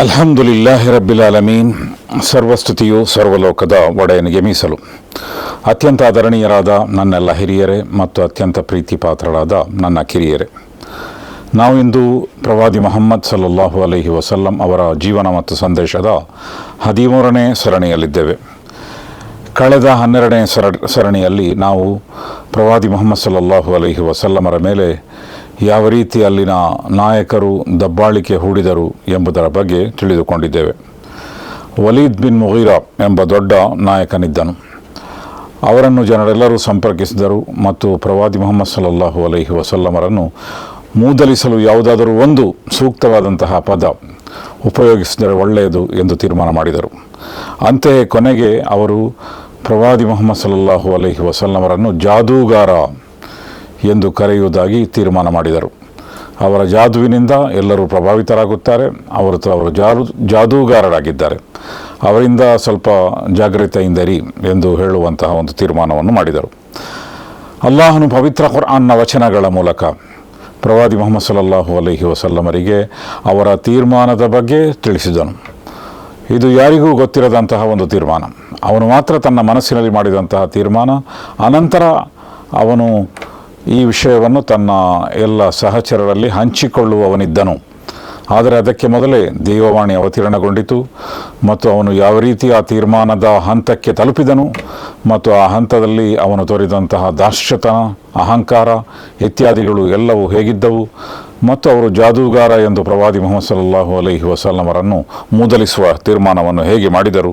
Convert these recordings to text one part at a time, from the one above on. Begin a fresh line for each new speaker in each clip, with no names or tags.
ಅಲ್ಹಮ್ದುಲಿಲ್ಲಾಹಿ ರಬ್ಬಿಲ್ ಅಲಮೀನ್ ಸರ್ವಸ್ತುತಿಯು ಸರ್ವಲೋಕದ ಒಡೆಯನಿಗೆ ಮೀಸಲು. ಅತ್ಯಂತ ಆದರಣೀಯರಾದ ನನ್ನೆಲ್ಲ ಹಿರಿಯರೇ ಮತ್ತು ಅತ್ಯಂತ ಪ್ರೀತಿ ಪಾತ್ರರಾದ ನನ್ನ ಕಿರಿಯರೇ. ನಾವು ಇಂದು ಪ್ರವಾದಿ ಮೊಹಮ್ಮದ್ ಸಲ್ಲಲ್ಲಾಹು ಅಲೈಹಿ ವಸಲ್ಲಂ ಅವರ ಜೀವನ ಮತ್ತು ಸಂದೇಶದ ಹದಿಮೂರನೇ ಸರಣಿಯಲ್ಲಿದ್ದೇವೆ. ಕಳೆದ ಹನ್ನೆರಡನೇ ಸರ, ಸರಣಿಯಲ್ಲಿ ನಾವು ಪ್ರವಾದಿ ಮೊಹಮ್ಮದ್ ಸಲ್ಲಲ್ಲಾಹು ಅಲೈಹಿ ವಸಲ್ಲಮರ ಮೇಲೆ ಯಾವ ರೀತಿ ಅಲ್ಲಿನ ನಾಯಕರು ದಬ್ಬಾಳಿಕೆ ಹೂಡಿದರು ಎಂಬುದರ ಬಗ್ಗೆ ತಿಳಿದುಕೊಂಡಿದ್ದೇವೆ. ವಲೀದ್ ಬಿನ್ ಮುಗೀರಾ ಎಂಬ ದೊಡ್ಡ ನಾಯಕನಿದ್ದನು. ಅವರನ್ನು ಜನರೆಲ್ಲರೂ ಸಂಪರ್ಕಿಸಿದರು ಮತ್ತು ಪ್ರವಾದಿ ಮೊಹಮ್ಮದ್ ಸಲ್ಲಲ್ಲಾಹು ಅಲೈಹಿ ವಸಲ್ಲಮರನ್ನು ಮೂದಲಿಸಲು ಯಾವುದಾದರೂ ಒಂದು ಸೂಕ್ತವಾದಂತಹ ಪದ ಉಪಯೋಗಿಸಿದರೆ ಒಳ್ಳೆಯದು ಎಂದು ತೀರ್ಮಾನ ಮಾಡಿದರು. ಅಂತೆಯೇ ಕೊನೆಗೆ ಅವರು ಪ್ರವಾದಿ ಮೊಹಮ್ಮದ್ ಸಲ್ಲಲ್ಲಾಹು ಅಲೈಹಿ ವಸಲ್ಲಮರನ್ನು ಜಾದೂಗಾರ ಎಂದು ಕರೆಯುವುದಾಗಿ ತೀರ್ಮಾನ ಮಾಡಿದರು. ಅವರ ಜಾದುವಿನಿಂದ ಎಲ್ಲರೂ ಪ್ರಭಾವಿತರಾಗುತ್ತಾರೆ. ಅವರು ಅವರು ಜಾದು ಜಾದೂಗಾರರಾಗಿದ್ದಾರೆ. ಅವರಿಂದ ಸ್ವಲ್ಪ ಜಾಗೃತೆಯಿಂದರಿ ಎಂದು ಹೇಳುವಂತಹ ಒಂದು ತೀರ್ಮಾನವನ್ನು ಮಾಡಿದರು. ಅಲ್ಲಾಹನು ಪವಿತ್ರ ಖುರ್ಆನ್ನ ವಚನಗಳ ಮೂಲಕ ಪ್ರವಾದಿ ಮೊಹಮ್ಮದ್ ಸಲ್ಲಲ್ಲಾಹು ಅಲೈಹಿ ವಸಲ್ಲಮರಿಗೆ ಅವರ ತೀರ್ಮಾನದ ಬಗ್ಗೆ ತಿಳಿಸಿದನು. ಇದು ಯಾರಿಗೂ ಗೊತ್ತಿರದಂತಹ ಒಂದು ತೀರ್ಮಾನ. ಅವನು ಮಾತ್ರ ತನ್ನ ಮನಸ್ಸಿನಲ್ಲಿ ಮಾಡಿದಂತಹ ತೀರ್ಮಾನ. ಅನಂತರ ಅವನು ಈ ವಿಷಯವನ್ನು ತನ್ನ ಎಲ್ಲ ಸಹಚರರಲ್ಲಿ ಹಂಚಿಕೊಳ್ಳುವವನಿದ್ದನು. ಆದರೆ ಅದಕ್ಕೆ ಮೊದಲೇ ದೇವವಾಣಿ ಅವತೀರ್ಣಗೊಂಡಿತು ಮತ್ತು ಅವನು ಯಾವ ರೀತಿ ಆ ತೀರ್ಮಾನದ ಹಂತಕ್ಕೆ ತಲುಪಿದನು ಮತ್ತು ಆ ಹಂತದಲ್ಲಿ ಅವನು ತೋರಿದಂತಹ ದಾಶ್ಯತನ ಅಹಂಕಾರ ಇತ್ಯಾದಿಗಳು ಎಲ್ಲವೂ ಹೇಗಿದ್ದವು ಮತ್ತು ಅವರು ಜಾದೂಗಾರ ಎಂದು ಪ್ರವಾದಿ ಮೊಹಮ್ಮದ್ ಸಲ್ಲಲ್ಲಾಹು ಅಲೈಹಿ ವಸಲ್ಲಮರನ್ನು ಮೂದಲಿಸುವ ತೀರ್ಮಾನವನ್ನು ಹೇಗೆ ಮಾಡಿದರು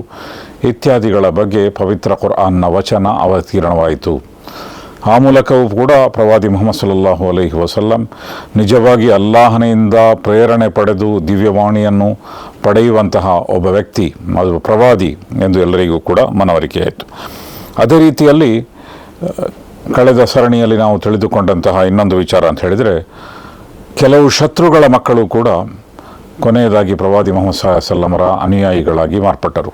ಇತ್ಯಾದಿಗಳ ಬಗ್ಗೆ ಪವಿತ್ರ ಕುರ್ಆನ್ನ ವಚನ ಅವತೀರ್ಣವಾಯಿತು. ಆ ಮೂಲಕವೂ ಕೂಡ ಪ್ರವಾದಿ ಮೊಹಮ್ಮದ್ ಸಲ್ಲಲ್ಲಾಹು ಅಲೈಹಿ ವಸಲ್ಲಂ ನಿಜವಾಗಿ ಅಲ್ಲಾಹನೆಯಿಂದ ಪ್ರೇರಣೆ ಪಡೆದು ದಿವ್ಯವಾಣಿಯನ್ನು ಪಡೆಯುವಂತಹ ಒಬ್ಬ ವ್ಯಕ್ತಿ, ಅದು ಪ್ರವಾದಿ ಎಂದು ಎಲ್ಲರಿಗೂ ಕೂಡ ಮನವರಿಕೆ ಆಯಿತು. ಅದೇ ರೀತಿಯಲ್ಲಿ ಕಳೆದ ಸರಣಿಯಲ್ಲಿ ನಾವು ತಿಳಿದುಕೊಂಡಂತಹ ಇನ್ನೊಂದು ವಿಚಾರ ಅಂತ ಹೇಳಿದರೆ, ಕೆಲವು ಶತ್ರುಗಳ ಮಕ್ಕಳು ಕೂಡ ಕೊನೆಯದಾಗಿ ಪ್ರವಾದಿ ಮೊಹಮ್ಮದ್ ಸಲ್ಲಮರ ಅನುಯಾಯಿಗಳಾಗಿ ಮಾರ್ಪಟ್ಟರು.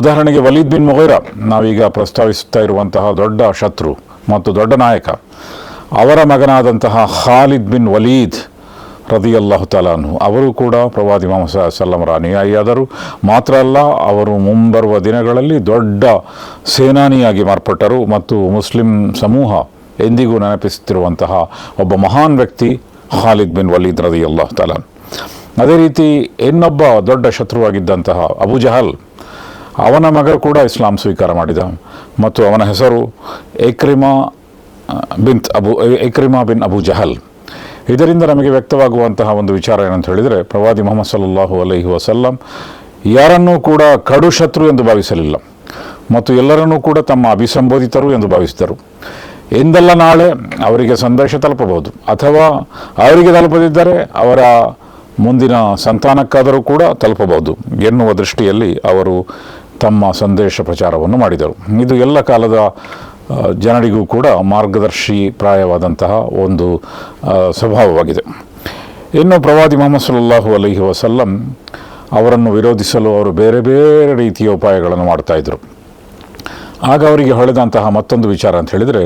ಉದಾಹರಣೆಗೆ ವಲೀದ್ ಬಿನ್ ಮೊಹೈರ ನಾವೀಗ ಪ್ರಸ್ತಾವಿಸುತ್ತಾ ಇರುವಂತಹ ದೊಡ್ಡ ಶತ್ರು ಮತ್ತು ದೊಡ್ಡ ನಾಯಕ. ಅವರ ಮಗನಾದಂತಹ ಖಾಲಿದ್ ಬಿನ್ ವಲೀದ್ ರದಿಯಲ್ಲಾಹು ತಾಲಾನು ಅವರು ಕೂಡ ಪ್ರವಾದಿ ಮೊಹಮ್ಮದ್ ಸಲ್ಲಮರ ಅನುಯಾಯಿಯಾದರು ಮಾತ್ರ ಅಲ್ಲ, ಅವರು ಮುಂಬರುವ ದಿನಗಳಲ್ಲಿ ದೊಡ್ಡ ಸೇನಾನಿಯಾಗಿ ಮಾರ್ಪಟ್ಟರು ಮತ್ತು ಮುಸ್ಲಿಂ ಸಮೂಹ ಎಂದಿಗೂ ನೆನಪಿಸುತ್ತಿರುವಂತಹ ಒಬ್ಬ ಮಹಾನ್ ವ್ಯಕ್ತಿ ಖಾಲಿದ್ ಬಿನ್ ವಲೀದ್ ರದಿ ಅಲ್ಲಾಹ್ ತಾಲಾನ್ ಅದೇ ರೀತಿ ಇನ್ನೊಬ್ಬ ದೊಡ್ಡ ಶತ್ರುವಾಗಿದ್ದಂತಹ ಅಬು ಜಹಲ್ ಅವನ ಮಗ ಕೂಡ ಇಸ್ಲಾಂ ಸ್ವೀಕಾರ ಮಾಡಿದ. ಮತ್ತು ಅವನ ಹೆಸರು Ikrima bin Abu, Ikrima bin Abu Jahl. ಇದರಿಂದ ನಮಗೆ ವ್ಯಕ್ತವಾಗುವಂತಹ ಒಂದು ವಿಚಾರ ಏನಂತ ಹೇಳಿದರೆ, ಪ್ರವಾದಿ ಮೊಹಮ್ಮದ್ ಸಲ್ಲಲ್ಲಾಹು ಅಲೈಹಿ ವಸಲ್ಲಂ ಯಾರನ್ನೂ ಕೂಡ ಕಡು ಶತ್ರು ಎಂದು ಭಾವಿಸಲಿಲ್ಲ. ಮತ್ತು ಎಲ್ಲರನ್ನೂ ಕೂಡ ತಮ್ಮ ಅಭಿಸಂಬೋಧಿತರು ಎಂದು ಭಾವಿಸಿದರು. ಎಂದೆಲ್ಲ ನಾಳೆ ಅವರಿಗೆ ಸಂದೇಶ ತಲುಪಬಹುದು. ಅಥವಾ ಅವರಿಗೆ ತಲುಪದಿದ್ದರೆ ಅವರ ಮುಂದಿನ ಸಂತಾನಕ್ಕಾದರೂ ಕೂಡ ತಲುಪಬಹುದು ಎನ್ನುವ ದೃಷ್ಟಿಯಲ್ಲಿ ಅವರು ತಮ್ಮ ಸಂದೇಶ ಪ್ರಚಾರವನ್ನು ಮಾಡಿದರು. ಇದು ಎಲ್ಲ ಕಾಲದ ಜನರಿಗೂ ಕೂಡ ಮಾರ್ಗದರ್ಶಿ ಪ್ರಾಯವಾದಂತಹ ಒಂದು ಸ್ವಭಾವವಾಗಿದೆ. ಇನ್ನು ಪ್ರವಾದಿ ಮೊಹಮ್ಮದ್ ಸಲ್ಲಲ್ಲಾಹು ಅಲಹಿ ವಸಲ್ಲಂ ಅವರನ್ನು ವಿರೋಧಿಸಲು ಅವರು ಬೇರೆ ಬೇರೆ ರೀತಿಯ ಉಪಾಯಗಳನ್ನು ಮಾಡ್ತಾಯಿದ್ರು ಆಗ ಅವರಿಗೆ ಹೊಳೆದಂತಹ ಮತ್ತೊಂದು ವಿಚಾರ ಅಂತ ಹೇಳಿದರೆ,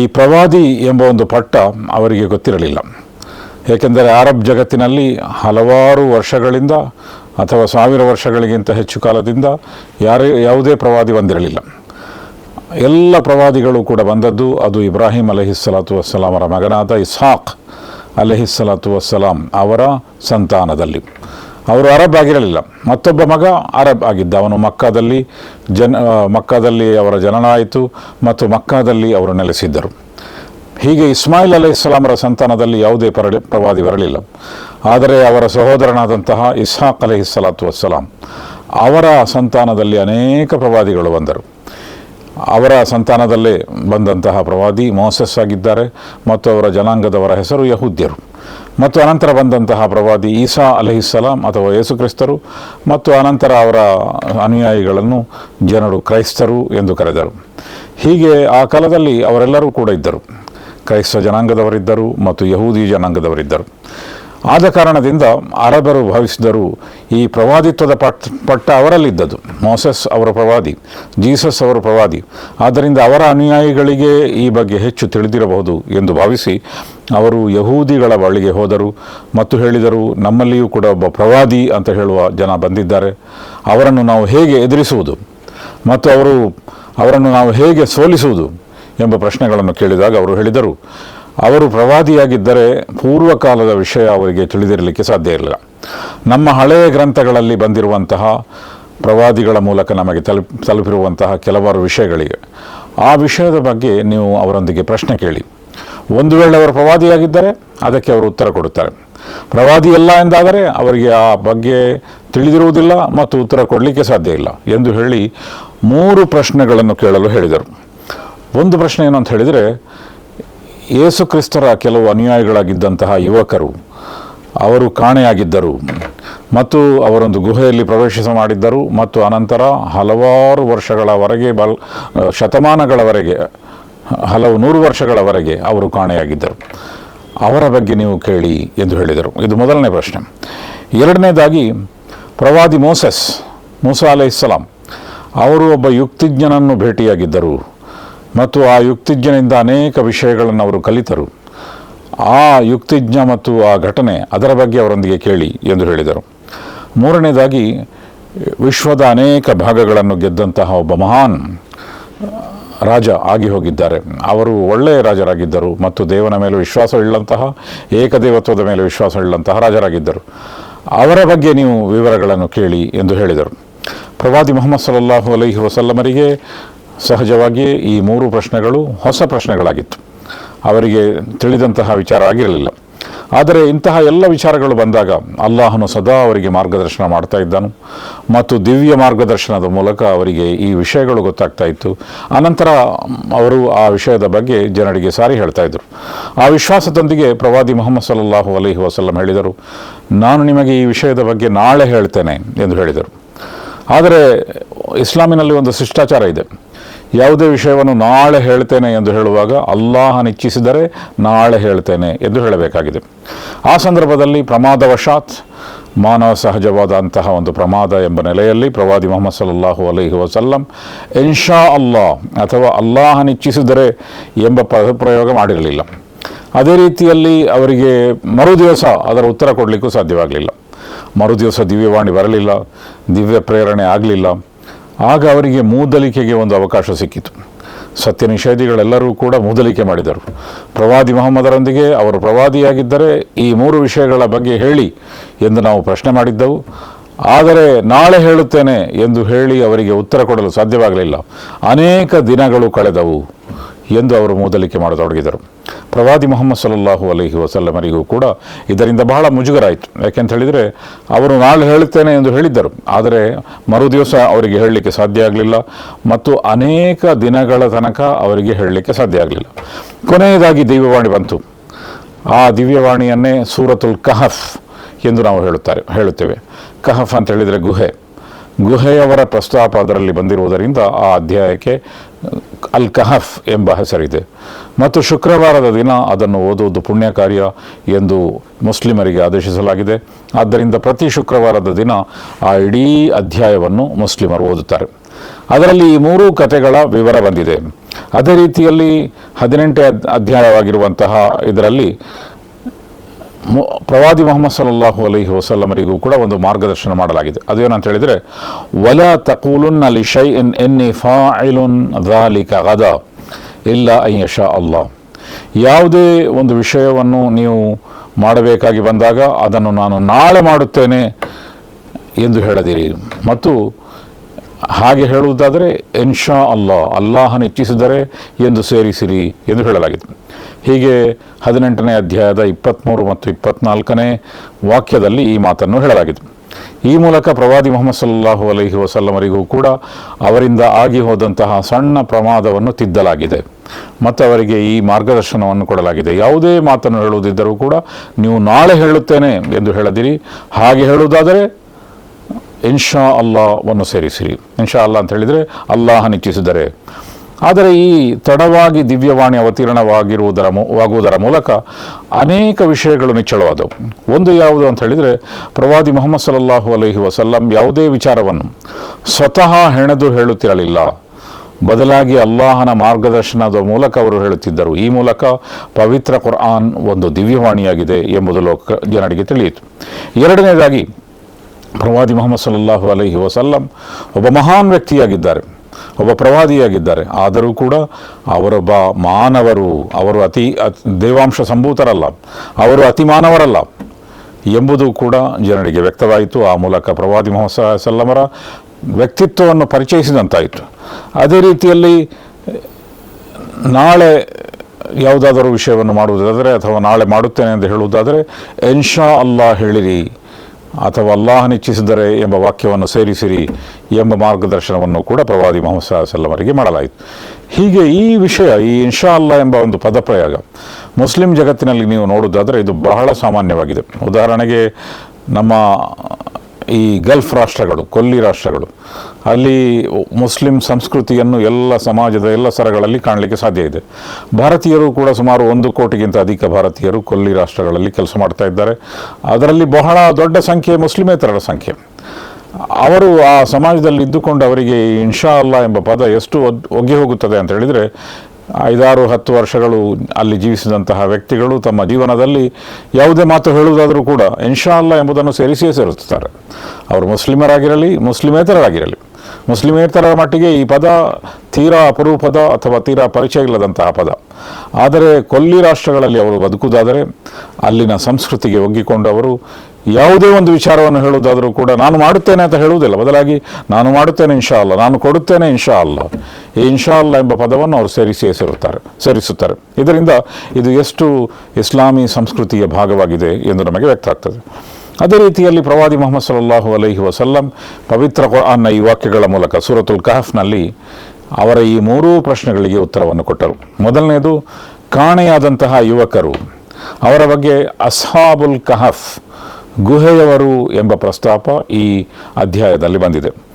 ಈ ಪ್ರವಾದಿ ಎಂಬ ಒಂದು ಪಟ್ಟ ಅವರಿಗೆ ಗೊತ್ತಿರಲಿಲ್ಲ. ಏಕೆಂದರೆ ಅರಬ್ ಜಗತ್ತಿನಲ್ಲಿ ಹಲವಾರು ವರ್ಷಗಳಿಂದ ಅಥವಾ ಸಾವಿರ ವರ್ಷಗಳಿಗಿಂತ ಹೆಚ್ಚು ಕಾಲದಿಂದ ಯಾರೇ, ಯಾವುದೇ ಪ್ರವಾದಿ ಬಂದಿರಲಿಲ್ಲ. ಎಲ್ಲ ಪ್ರವಾದಿಗಳು ಕೂಡ ಬಂದದ್ದು ಅದು ಇಬ್ರಾಹಿಂ ಅಲಹಿಸ್ಸಲಾತು ವಸ್ಸಲಾಮರ ಮಗನಾದ ಇಸ್ಹಾಕ್ ಅಲಹಿಸ್ಸಲಾತು ವಸ್ಸಲಾಂ ಅವರ ಸಂತಾನದಲ್ಲಿ. ಅವರು ಅರಬ್ ಆಗಿರಲಿಲ್ಲ. ಮತ್ತೊಬ್ಬ ಮಗ ಅರಬ್ ಆಗಿದ್ದ. ಅವನು ಮಕ್ಕಾದಲ್ಲಿ ಜನ ಮಕ್ಕದಲ್ಲಿ ಅವರ ಜನನ ಆಯಿತು ಮತ್ತು ಮಕ್ಕಾದಲ್ಲಿ ಅವರು ನೆಲೆಸಿದ್ದರು. ಹೀಗೆ ಇಸ್ಮಾಯಿಲ್ ಅಲೈಹಿಸ್ಸಲಾಮರ ಸಂತಾನದಲ್ಲಿ ಯಾವುದೇ ಪರಳಿ ಪ್ರವಾದಿ ಬರಲಿಲ್ಲ. ಆದರೆ ಅವರ ಸಹೋದರನಾದಂತಹ ಇಸ್ಹಾಕ್ ಅಲೈಹಿಸ್ಸಲಾತು ವಸ್ಸಲಾಂ ಅವರ ಸಂತಾನದಲ್ಲಿ ಅನೇಕ ಪ್ರವಾದಿಗಳು ಬಂದರು. ಅವರ ಸಂತಾನದಲ್ಲೇ ಬಂದಂತಹ ಪ್ರವಾದಿ ಮೋಸಸ್ ಆಗಿದ್ದಾರೆ ಮತ್ತು ಅವರ ಜನಾಂಗದವರ ಹೆಸರು ಯಹೂದ್ಯರು. ಮತ್ತು ಅನಂತರ ಬಂದಂತಹ ಪ್ರವಾದಿ ಈಸಾ ಅಲಹಿಸ್ಸಲಾಂ ಅಥವಾ ಯೇಸುಕ್ರಿಸ್ತರು ಮತ್ತು ಅನಂತರ ಅವರ ಅನುಯಾಯಿಗಳನ್ನು ಜನರು ಕ್ರೈಸ್ತರು ಎಂದು ಕರೆದರು. ಹೀಗೆ ಆ ಕಾಲದಲ್ಲಿ ಅವರೆಲ್ಲರೂ ಕೂಡ ಇದ್ದರು. ಕ್ರೈಸ್ತ ಜನಾಂಗದವರಿದ್ದರು ಮತ್ತು ಯಹೂದಿ ಜನಾಂಗದವರಿದ್ದರು. ಆದ ಕಾರಣದಿಂದ ಅರಬರು ಭಾವಿಸಿದರು ಈ ಪ್ರವಾದಿತ್ವದ ಪಟ್, ಪಟ್ಟ ಅವರಲ್ಲಿದ್ದದು. ಮೋಸಸ್ ಅವರ ಪ್ರವಾದಿ, ಜೀಸಸ್ ಅವರ ಪ್ರವಾದಿ. ಆದ್ದರಿಂದ ಅವರ ಅನುಯಾಯಿಗಳಿಗೆ ಈ ಬಗ್ಗೆ ಹೆಚ್ಚು ತಿಳಿದಿರಬಹುದು ಎಂದು ಭಾವಿಸಿ ಅವರು ಯಹೂದಿಗಳ ಬಳಿಗೆ ಹೋದರು ಮತ್ತು ಹೇಳಿದರು, ನಮ್ಮಲ್ಲಿಯೂ ಕೂಡ ಒಬ್ಬ ಪ್ರವಾದಿ ಅಂತ ಹೇಳುವ ಜನ ಬಂದಿದ್ದಾರೆ. ಅವರನ್ನು ನಾವು ಹೇಗೆ ಎದುರಿಸುವುದು? ಮತ್ತು ಅವರು ಅವರನ್ನು ನಾವು ಹೇಗೆ ಸೋಲಿಸುವುದು? ಎಂಬ ಪ್ರಶ್ನೆಗಳನ್ನು ಕೇಳಿದಾಗ ಅವರು ಹೇಳಿದರು, ಅವರು ಪ್ರವಾದಿಯಾಗಿದ್ದರೆ ಪೂರ್ವಕಾಲದ ವಿಷಯ ಅವರಿಗೆ ತಿಳಿದಿರಲಿಕ್ಕೆ ಸಾಧ್ಯ ಇಲ್ಲ. ನಮ್ಮ ಹಳೆಯ ಗ್ರಂಥಗಳಲ್ಲಿ ಬಂದಿರುವಂತಹ ಪ್ರವಾದಿಗಳ ಮೂಲಕ ನಮಗೆ ತಲುಪ್, ತಲುಪಿರುವಂತಹ ಕೆಲವಾರು ವಿಷಯಗಳಿವೆ ಆ ವಿಷಯದ ಬಗ್ಗೆ ನೀವು ಅವರೊಂದಿಗೆ ಪ್ರಶ್ನೆ ಕೇಳಿ. ಒಂದು ವೇಳೆ ಅವರು ಪ್ರವಾದಿಯಾಗಿದ್ದರೆ ಅದಕ್ಕೆ ಅವರು ಉತ್ತರ ಕೊಡುತ್ತಾರೆ. ಪ್ರವಾದಿ ಅಲ್ಲ ಎಂದಾದರೆ ಅವರಿಗೆ ಆ ಬಗ್ಗೆ ತಿಳಿದಿರುವುದಿಲ್ಲ ಮತ್ತು ಉತ್ತರ ಕೊಡಲಿಕ್ಕೆ ಸಾಧ್ಯ ಇಲ್ಲ ಎಂದು ಹೇಳಿ ಮೂರು ಪ್ರಶ್ನೆಗಳನ್ನು ಕೇಳಲು ಹೇಳಿದರು. ಒಂದು ಪ್ರಶ್ನೆ ಏನು ಅಂತ ಹೇಳಿದರೆ ಯೇಸು ಕ್ರಿಸ್ತರ ಕೆಲವು ಅನುಯಾಯಿಗಳಾಗಿದ್ದಂತಹ ಯುವಕರು, ಅವರು ಕಾಣೆಯಾಗಿದ್ದರು. ಮತ್ತು ಅವರೊಂದು ಗುಹೆಯಲ್ಲಿ ಪ್ರವೇಶಿಸ ಮಾಡಿದ್ದರು. ಮತ್ತು ಅನಂತರ ಹಲವಾರು ವರ್ಷಗಳವರೆಗೆ ಬಲ್, ಶತಮಾನಗಳವರೆಗೆ, ಹಲವು ನೂರು ವರ್ಷಗಳವರೆಗೆ ಅವರು ಕಾಣೆಯಾಗಿದ್ದರು. ಅವರ ಬಗ್ಗೆ ನೀವು ಕೇಳಿ ಎಂದು ಹೇಳಿದರು. ಇದು ಮೊದಲನೇ ಪ್ರಶ್ನೆ. ಎರಡನೇದಾಗಿ, ಪ್ರವಾದಿ ಮೋಸಸ್, ಮೂಸಾ ಅಲೈ ಅವರು ಒಬ್ಬ ಯುಕ್ತಿಜ್ಞನನ್ನು ಭೇಟಿಯಾಗಿದ್ದರು. ಮತ್ತು ಆ ಯುಕ್ತಿಜ್ಞನಿಂದ ಅನೇಕ ವಿಷಯಗಳನ್ನು ಅವರು ಕಲಿತರು. ಆ ಯುಕ್ತಿಜ್ಞ ಮತ್ತು ಆ ಘಟನೆ ಅದರ ಬಗ್ಗೆ ಅವರೊಂದಿಗೆ ಕೇಳಿ ಎಂದು ಹೇಳಿದರು. ಮೂರನೇದಾಗಿ, ವಿಶ್ವದ ಅನೇಕ ಭಾಗಗಳನ್ನು ಗೆದ್ದಂತಹ ಒಬ್ಬ ಮಹಾನ್ ರಾಜ ಆಗಿ ಹೋಗಿದ್ದಾರೆ. ಅವರು ಒಳ್ಳೆಯ ರಾಜರಾಗಿದ್ದರು ಮತ್ತು ದೇವನ ಮೇಲೆ ವಿಶ್ವಾಸವಿಲ್ಲಂತಹ ಏಕದೇವತ್ವದ ಮೇಲೆ ವಿಶ್ವಾಸವಿಲ್ಲಂತಹ ರಾಜರಾಗಿದ್ದರು. ಅವರ ಬಗ್ಗೆ ನೀವು ವಿವರಗಳನ್ನು ಕೇಳಿ ಎಂದು ಹೇಳಿದರು. ಪ್ರವಾದಿ ಮೊಹಮ್ಮದ್ ಸಲ್ಲಲ್ಲಾಹು ಅಲೈಹಿ ವಸಲ್ಲಮರಿಗೆ ಸಹಜವಾಗಿ ಈ ಮೂರು ಪ್ರಶ್ನೆಗಳು ಹೊಸ ಪ್ರಶ್ನೆಗಳಾಗಿತ್ತು. ಅವರಿಗೆ ತಿಳಿದಂತಹ ವಿಚಾರ ಆಗಿರಲಿಲ್ಲ. ಆದರೆ ಇಂತಹ ಎಲ್ಲ ವಿಚಾರಗಳು ಬಂದಾಗ ಅಲ್ಲಾಹನು ಸದಾ ಅವರಿಗೆ ಮಾರ್ಗದರ್ಶನ ಮಾಡ್ತಾ ಇದ್ದಾನು. ಮತ್ತು ದಿವ್ಯ ಮಾರ್ಗದರ್ಶನದ ಮೂಲಕ ಅವರಿಗೆ ಈ ವಿಷಯಗಳು ಗೊತ್ತಾಗ್ತಾ ಇತ್ತು. ಅನಂತರ ಅವರು ಆ ವಿಷಯದ ಬಗ್ಗೆ ಜನರಿಗೆ ಸಾರಿ ಹೇಳ್ತಾ ಇದ್ದರು ಆ ವಿಶ್ವಾಸದೊಂದಿಗೆ ಪ್ರವಾದಿ ಮೊಹಮ್ಮದ್ ಸಲ್ಲಲ್ಲಾಹು ಅಲಹಿ ವಸಲ್ಲಂ ಹೇಳಿದರು, ನಾನು ನಿಮಗೆ ಈ ವಿಷಯದ ಬಗ್ಗೆ ನಾಳೆ ಹೇಳ್ತೇನೆ ಎಂದು ಹೇಳಿದರು. ಆದರೆ ಇಸ್ಲಾಮಿನಲ್ಲಿ ಒಂದು ಶಿಷ್ಟಾಚಾರ ಇದೆ. ಯಾವುದೇ ವಿಷಯವನ್ನು ನಾಳೆ ಹೇಳ್ತೇನೆ ಎಂದು ಹೇಳುವಾಗ ಅಲ್ಲಾಹನಿಚ್ಛಿಸಿದರೆ ನಾಳೆ ಹೇಳ್ತೇನೆ ಎಂದು ಹೇಳಬೇಕಾಗಿದೆ. ಆ ಸಂದರ್ಭದಲ್ಲಿ ಪ್ರಮಾದವಶಾತ್, ಮಾನವ ಸಹಜವಾದ ಅಂತಹ ಒಂದು ಪ್ರಮಾದ ಎಂಬ ನೆಲೆಯಲ್ಲಿ ಪ್ರವಾದಿ ಮೊಹಮ್ಮದ್ ಸಲ್ಲಲ್ಲಾಹು ಅಲೈಹಿ ವಸಲ್ಲಂ ಇನ್ಶಾ ಅಲ್ಲಾ ಅಥವಾ ಅಲ್ಲಾಹನಿಚ್ಛಿಸಿದರೆ ಎಂಬ ಪದಪ್ರಯೋಗ ಮಾಡಿರಲಿಲ್ಲ. ಅದೇ ರೀತಿಯಲ್ಲಿ ಅವರಿಗೆ ಮರುದಿವಸ ಅದರ ಉತ್ತರ ಕೊಡಲಿಕ್ಕೂ ಸಾಧ್ಯವಾಗಲಿಲ್ಲ. ಮರುದಿವಸ ದಿವ್ಯವಾಣಿ ಬರಲಿಲ್ಲ, ದಿವ್ಯ ಪ್ರೇರಣೆ ಆಗಲಿಲ್ಲ. ಆಗ ಅವರಿಗೆ ಮೂದಲಿಕೆಗೆ ಒಂದು ಅವಕಾಶ ಸಿಕ್ಕಿತು. ಸತ್ಯ ನಿಷೇಧಿಗಳೆಲ್ಲರೂ ಕೂಡ ಮೂದಲಿಕೆ ಮಾಡಿದರು. ಪ್ರವಾದಿ ಮೊಹಮ್ಮದರೊಂದಿಗೆ ಅವರು ಪ್ರವಾದಿಯಾಗಿದ್ದರೆ ಈ ಮೂರು ವಿಷಯಗಳ ಬಗ್ಗೆ ಹೇಳಿ ಎಂದು ನಾವು ಪ್ರಶ್ನೆ ಮಾಡಿದ್ದೆವು. ಆದರೆ ನಾಳೆ ಹೇಳುತ್ತೇನೆ ಎಂದು ಹೇಳಿ ಅವರಿಗೆ ಉತ್ತರ ಕೊಡಲು ಸಾಧ್ಯವಾಗಲಿಲ್ಲ. ಅನೇಕ ದಿನಗಳು ಕಳೆದವು. ಎಂದು ಅವರು ಮೂದಲಿಕೆ ಮಾಡತೊಡಗಿದರು ಪ್ರವಾದಿ ಮೊಹಮ್ಮದ್ ಸಲ್ಲಲ್ಲಾಹು ಅಲಹಿ ವಸಲ್ಲಮರಿಗೂ ಕೂಡ ಇದರಿಂದ ಬಹಳ ಮುಜುಗರ ಆಯಿತು ಯಾಕೆಂತ ಹೇಳಿದರೆ, ಅವರು ನಾಳೆ ಹೇಳುತ್ತೇನೆ ಎಂದು ಹೇಳಿದ್ದರು. ಆದರೆ ಮರುದಿವಸ ಅವರಿಗೆ ಹೇಳಲಿಕ್ಕೆ ಸಾಧ್ಯ ಆಗಲಿಲ್ಲ ಮತ್ತು ಅನೇಕ ದಿನಗಳ ತನಕ ಅವರಿಗೆ ಹೇಳಲಿಕ್ಕೆ ಸಾಧ್ಯ ಆಗಲಿಲ್ಲ. ಕೊನೆಯದಾಗಿ ದಿವ್ಯವಾಣಿ ಬಂತು. ಆ ದಿವ್ಯವಾಣಿಯನ್ನೇ ಸೂರತುಲ್ ಕಹಫ್ ಎಂದು ನಾವು ಹೇಳುತ್ತಾರೆ, ಹೇಳುತ್ತೇವೆ. ಕಹಫ್ ಅಂತ ಹೇಳಿದರೆ ಗುಹೆ. ಗುಹೆಯವರ ಪ್ರಸ್ತಾಪ ಅದರಲ್ಲಿ ಬಂದಿರುವುದರಿಂದ ಆ ಅಧ್ಯಾಯಕ್ಕೆ ಅಲ್ ಕಹಫ್ ಎಂಬ ಹೆಸರಿದೆ. ಮತ್ತು ಶುಕ್ರವಾರದ ದಿನ ಅದನ್ನು ಓದುವುದು ಪುಣ್ಯ ಕಾರ್ಯ ಎಂದು ಮುಸ್ಲಿಮರಿಗೆ ಆದೇಶಿಸಲಾಗಿದೆ. ಆದ್ದರಿಂದ ಪ್ರತಿ ಶುಕ್ರವಾರದ ದಿನ ಆ ಇಡೀ ಅಧ್ಯಾಯವನ್ನು ಮುಸ್ಲಿಮರು ಓದುತ್ತಾರೆ. ಅದರಲ್ಲಿ ಈ ಮೂರೂ ಕಥೆಗಳ ವಿವರ ಬಂದಿದೆ. ಅದೇ ರೀತಿಯಲ್ಲಿ ಹದಿನೆಂಟೇ ಅಧ್ಯಾಯವಾಗಿರುವಂತಹ ಇದರಲ್ಲಿ ಪ್ರವಾದಿ ಮೊಹಮ್ಮದ್ ಸಲ್ಲಲ್ಲಾಹು ಅಲೈಹಿ ವಸಲ್ಲಮರಿಗೂ ಕೂಡ ಒಂದು ಮಾರ್ಗದರ್ಶನ ಮಾಡಲಾಗಿದೆ. ಅದೇನಂತ ಹೇಳಿದರೆ, ವಲ ತಕೂಲುನ್ ಅಲಿ ಶೈ ಇನ್ ಎನ್ನಿ ಫಾಯಿಲುನ್ ದಾಲಿಕ ಗದ ಇಲ್ಲ ಅಯ್ಯಶ ಅಲ್ಲಾ. ಯಾವುದೇ ಒಂದು ವಿಷಯವನ್ನು ನೀವು ಮಾಡಬೇಕಾಗಿ ಬಂದಾಗ ಅದನ್ನು ನಾನು ನಾಳೆ ಮಾಡುತ್ತೇನೆ ಎಂದು ಹೇಳದಿರಿ. ಮತ್ತು ಹಾಗೆ ಹೇಳುವುದಾದರೆ, ಇನ್ಶಾ ಅಲ್ಲಾ, ಅಲ್ಲಾಹನ ಇಚ್ಛಿಸಿದರೆ ಎಂದು ಸೇರಿಸಿರಿ ಎಂದು ಹೇಳಲಾಗಿದೆ. ಹೀಗೆ ಹದಿನೆಂಟನೇ ಅಧ್ಯಾಯದ ಇಪ್ಪತ್ತ್ಮೂರು ಮತ್ತು ಇಪ್ಪತ್ನಾಲ್ಕನೇ ವಾಕ್ಯದಲ್ಲಿ ಈ ಮಾತನ್ನು ಹೇಳಲಾಗಿದೆ. ಈ ಮೂಲಕ ಪ್ರವಾದಿ ಮೊಹಮ್ಮದ್ ಸಲ್ಲಾಹು ಅಲೈಹಿ ವಸಲ್ಲಮರಿಗೂ ಕೂಡ ಅವರಿಂದ ಆಗಿ ಹೋದಂತಹ ಸಣ್ಣ ಪ್ರಮಾದವನ್ನು ತಿದ್ದಲಾಗಿದೆ. ಮತ್ತು ಅವರಿಗೆ ಈ ಮಾರ್ಗದರ್ಶನವನ್ನು ಕೊಡಲಾಗಿದೆ. ಯಾವುದೇ ಮಾತನ್ನು ಹೇಳುವುದಿದ್ದರೂ ಕೂಡ ನೀವು ನಾಳೆ ಹೇಳುತ್ತೇನೆ ಎಂದು ಹೇಳದಿರಿ. ಹಾಗೆ ಹೇಳುವುದಾದರೆ ಇನ್ಶಾ ಅಲ್ಲಾವನ್ನು ಸೇರಿಸಿರಿ. ಇನ್ಶಾ ಅಲ್ಲಾ ಅಂತ ಹೇಳಿದರೆ ಅಲ್ಲಾಹನಿಚ್ಛಿಸಿದರೆ ಆದರೆ ಈ ತಡವಾಗಿ ದಿವ್ಯವಾಣಿ ಅವತೀರ್ಣವಾಗಿರುವುದರ ಆಗುವುದರ ಮೂಲಕ ಅನೇಕ ವಿಷಯಗಳು ನಿಚ್ಚಳವಾದವು. ಒಂದು ಯಾವುದು ಅಂತ ಹೇಳಿದರೆ, ಪ್ರವಾದಿ ಮೊಹಮ್ಮದ್ ಸಲ್ಲಲ್ಲಾಹು ಅಲೈಹಿ ವಸಲ್ಲಂ ಯಾವುದೇ ವಿಚಾರವನ್ನು ಸ್ವತಃ ಹೆಣೆದು ಹೇಳುತ್ತಿರಲಿಲ್ಲ. ಬದಲಾಗಿ ಅಲ್ಲಾಹನ ಮಾರ್ಗದರ್ಶನದ ಮೂಲಕ ಅವರು ಹೇಳುತ್ತಿದ್ದರು. ಈ ಮೂಲಕ ಪವಿತ್ರ ಕುರ್ಆನ್ ಒಂದು ದಿವ್ಯವಾಣಿಯಾಗಿದೆ ಎಂಬುದು ಲೋಕ, ಜನರಿಗೆ ತಿಳಿಯಿತು. ಎರಡನೇದಾಗಿ, ಪ್ರವಾದಿ ಮೊಹಮ್ಮದ್ ಸಲ್ಲಲ್ಲಾಹು ಅಲೈಹಿ ವಸಲ್ಲಂ ಒಬ್ಬ ಮಹಾನ್ ವ್ಯಕ್ತಿಯಾಗಿದ್ದಾರೆ. ಒಬ್ಬ ಪ್ರವಾದಿಯಾಗಿದ್ದಾರೆ. ಆದರೂ ಕೂಡ ಅವರೊಬ್ಬ ಮಾನವರು, ಅವರು ಅತಿ ದೇವಾಂಶ ಸಂಭೂತರಲ್ಲ, ಅವರು ಅತಿ ಮಾನವರಲ್ಲ ಎಂಬುದು ಕೂಡ ಜನರಿಗೆ ವ್ಯಕ್ತವಾಯಿತು. ಆ ಮೂಲಕ ಪ್ರವಾದಿ ಮೊಹಮ್ಮದ್ ಸಲ್ಲಮರ ವ್ಯಕ್ತಿತ್ವವನ್ನು ಪರಿಚಯಿಸಿದಂತಾಯಿತು. ಅದೇ ರೀತಿಯಲ್ಲಿ, ನಾಳೆ ಯಾವುದಾದರೂ ವಿಷಯವನ್ನು ಮಾಡುವುದಾದರೆ ಅಥವಾ ನಾಳೆ ಮಾಡುತ್ತೇನೆ ಎಂದು ಹೇಳುವುದಾದರೆ ಎನ್ಶಾ ಅಲ್ಲಾ ಹೇಳಿರಿ ಅಥವಾ ಅಲ್ಲಾಹನಿಚ್ಛಿಸಿದರೆ ಎಂಬ ವಾಕ್ಯವನ್ನು ಸೇರಿಸಿರಿ ಎಂಬ ಮಾರ್ಗದರ್ಶನವನ್ನು ಕೂಡ ಪ್ರವಾದಿ ಮೊಹಮ್ಮದ್ ಸಲ್ಲಮರಿಗೆ ಮಾಡಲಾಯಿತು. ಹೀಗೆ ಈ ವಿಷಯ, ಈ ಇನ್ಶಾ ಅಲ್ಲಾ ಎಂಬ ಒಂದು ಪದಪ್ರಯೋಗ ಮುಸ್ಲಿಂ ಜಗತ್ತಿನಲ್ಲಿ ನೀವು ನೋಡುವುದಾದರೆ ಇದು ಬಹಳ ಸಾಮಾನ್ಯವಾಗಿದೆ. ಉದಾಹರಣೆಗೆ ನಮ್ಮ ಈ ಗಲ್ಫ್ ರಾಷ್ಟ್ರಗಳು, ಕೊಲ್ಲಿ ರಾಷ್ಟ್ರಗಳು, ಅಲ್ಲಿ ಮುಸ್ಲಿಂ ಸಂಸ್ಕೃತಿಯನ್ನು ಎಲ್ಲ ಸಮಾಜದ ಎಲ್ಲ ಸ್ತರಗಳಲ್ಲಿ ಕಾಣಲಿಕ್ಕೆ ಸಾಧ್ಯ ಇದೆ. ಭಾರತೀಯರು ಕೂಡ ಸುಮಾರು ಒಂದು ಕೋಟಿಗಿಂತ ಅಧಿಕ ಭಾರತೀಯರು ಕೊಲ್ಲಿ ರಾಷ್ಟ್ರಗಳಲ್ಲಿ ಕೆಲಸ ಮಾಡ್ತಾ ಇದ್ದಾರೆ. ಅದರಲ್ಲಿ ಬಹಳ ದೊಡ್ಡ ಸಂಖ್ಯೆ ಮುಸ್ಲಿಮೇತರರ ಸಂಖ್ಯೆ. ಅವರು ಆ ಸಮಾಜದಲ್ಲಿ ಇದ್ದುಕೊಂಡು ಅವರಿಗೆ ಇನ್ಶಾ ಅಲ್ಲ ಎಂಬ ಪದ ಎಷ್ಟು ಒಗ್ಗಿ ಹೋಗುತ್ತದೆ ಅಂತ ಹೇಳಿದರೆ ಐದಾರು ಹತ್ತು ವರ್ಷಗಳು ಅಲ್ಲಿ ಜೀವಿಸಿದಂತಹ ವ್ಯಕ್ತಿಗಳು ತಮ್ಮ ಜೀವನದಲ್ಲಿ ಯಾವುದೇ ಮಾತು ಹೇಳುವುದಾದರೂ ಕೂಡ ಇನ್ಶಾ ಅಲ್ಲ ಎಂಬುದನ್ನು ಸೇರಿಸಿಯೇ ಸೇರಿಸುತ್ತಾರೆ ಅವರು ಮುಸ್ಲಿಮರಾಗಿರಲಿ, ಮುಸ್ಲಿಮೇತರರಾಗಿರಲಿ. ಮುಸ್ಲಿಮೇತರರ ಮಟ್ಟಿಗೆ ಈ ಪದ ತೀರಾ ಅಪರೂಪದ ಅಥವಾ ತೀರಾ ಪರಿಚಯ ಇಲ್ಲದಂತಹ ಪದ. ಆದರೆ ಕೊಲ್ಲಿ ರಾಷ್ಟ್ರಗಳಲ್ಲಿ ಅವರು ಬದುಕುವುದಾದರೆ ಅಲ್ಲಿನ ಸಂಸ್ಕೃತಿಗೆ ಒಗ್ಗಿಕೊಂಡವರು ಯಾವುದೇ ಒಂದು ವಿಚಾರವನ್ನು ಹೇಳುವುದಾದರೂ ಕೂಡ ನಾನು ಮಾಡುತ್ತೇನೆ ಅಂತ ಹೇಳುವುದಿಲ್ಲ. ಬದಲಾಗಿ ನಾನು ಮಾಡುತ್ತೇನೆ ಇನ್ಶಾ ಅಲ್ಲ ನಾನು ಕೊಡುತ್ತೇನೆ ಇನ್ಶಾ ಅಲ್ಲ ಈ ಇನ್ಶಾ ಅಲ್ಲ ಎಂಬ ಪದವನ್ನು ಅವರು ಸೇರಿಸಿ ಸೇರುತ್ತಾರೆ, ಸೇರಿಸುತ್ತಾರೆ. ಇದರಿಂದ ಇದು ಎಷ್ಟು ಇಸ್ಲಾಮಿ ಸಂಸ್ಕೃತಿಯ ಭಾಗವಾಗಿದೆ ಎಂದು ನಮಗೆ ವ್ಯಕ್ತ ಆಗ್ತದೆ. ಅದೇ ರೀತಿಯಲ್ಲಿ ಪ್ರವಾದಿ ಮೊಹಮ್ಮದ್ ಸಲ್ಲಾಹು ಅಲೈಹಿ ವಸಲ್ಲಂ ಪವಿತ್ರ ಅನ್ನ ಈ ವಾಕ್ಯಗಳ ಮೂಲಕ ಸೂರತುಲ್ ಕಹಫ್ನಲ್ಲಿ ಅವರ ಈ ಮೂರೂ ಪ್ರಶ್ನೆಗಳಿಗೆ ಉತ್ತರವನ್ನು ಕೊಟ್ಟರು. ಮೊದಲನೆಯದು, ಕಾಣೆಯಾದಂತಹ ಯುವಕರು, ಅವರ ಬಗ್ಗೆ ಅಸ್ಹಾಬುಲ್ ಕಹಫ್ ಗುಹೆಯವರು ಎಂಬ ಪ್ರಸ್ತಾಪ ಈ ಅಧ್ಯಾಯದಲ್ಲಿ ಬಂದಿದೆ.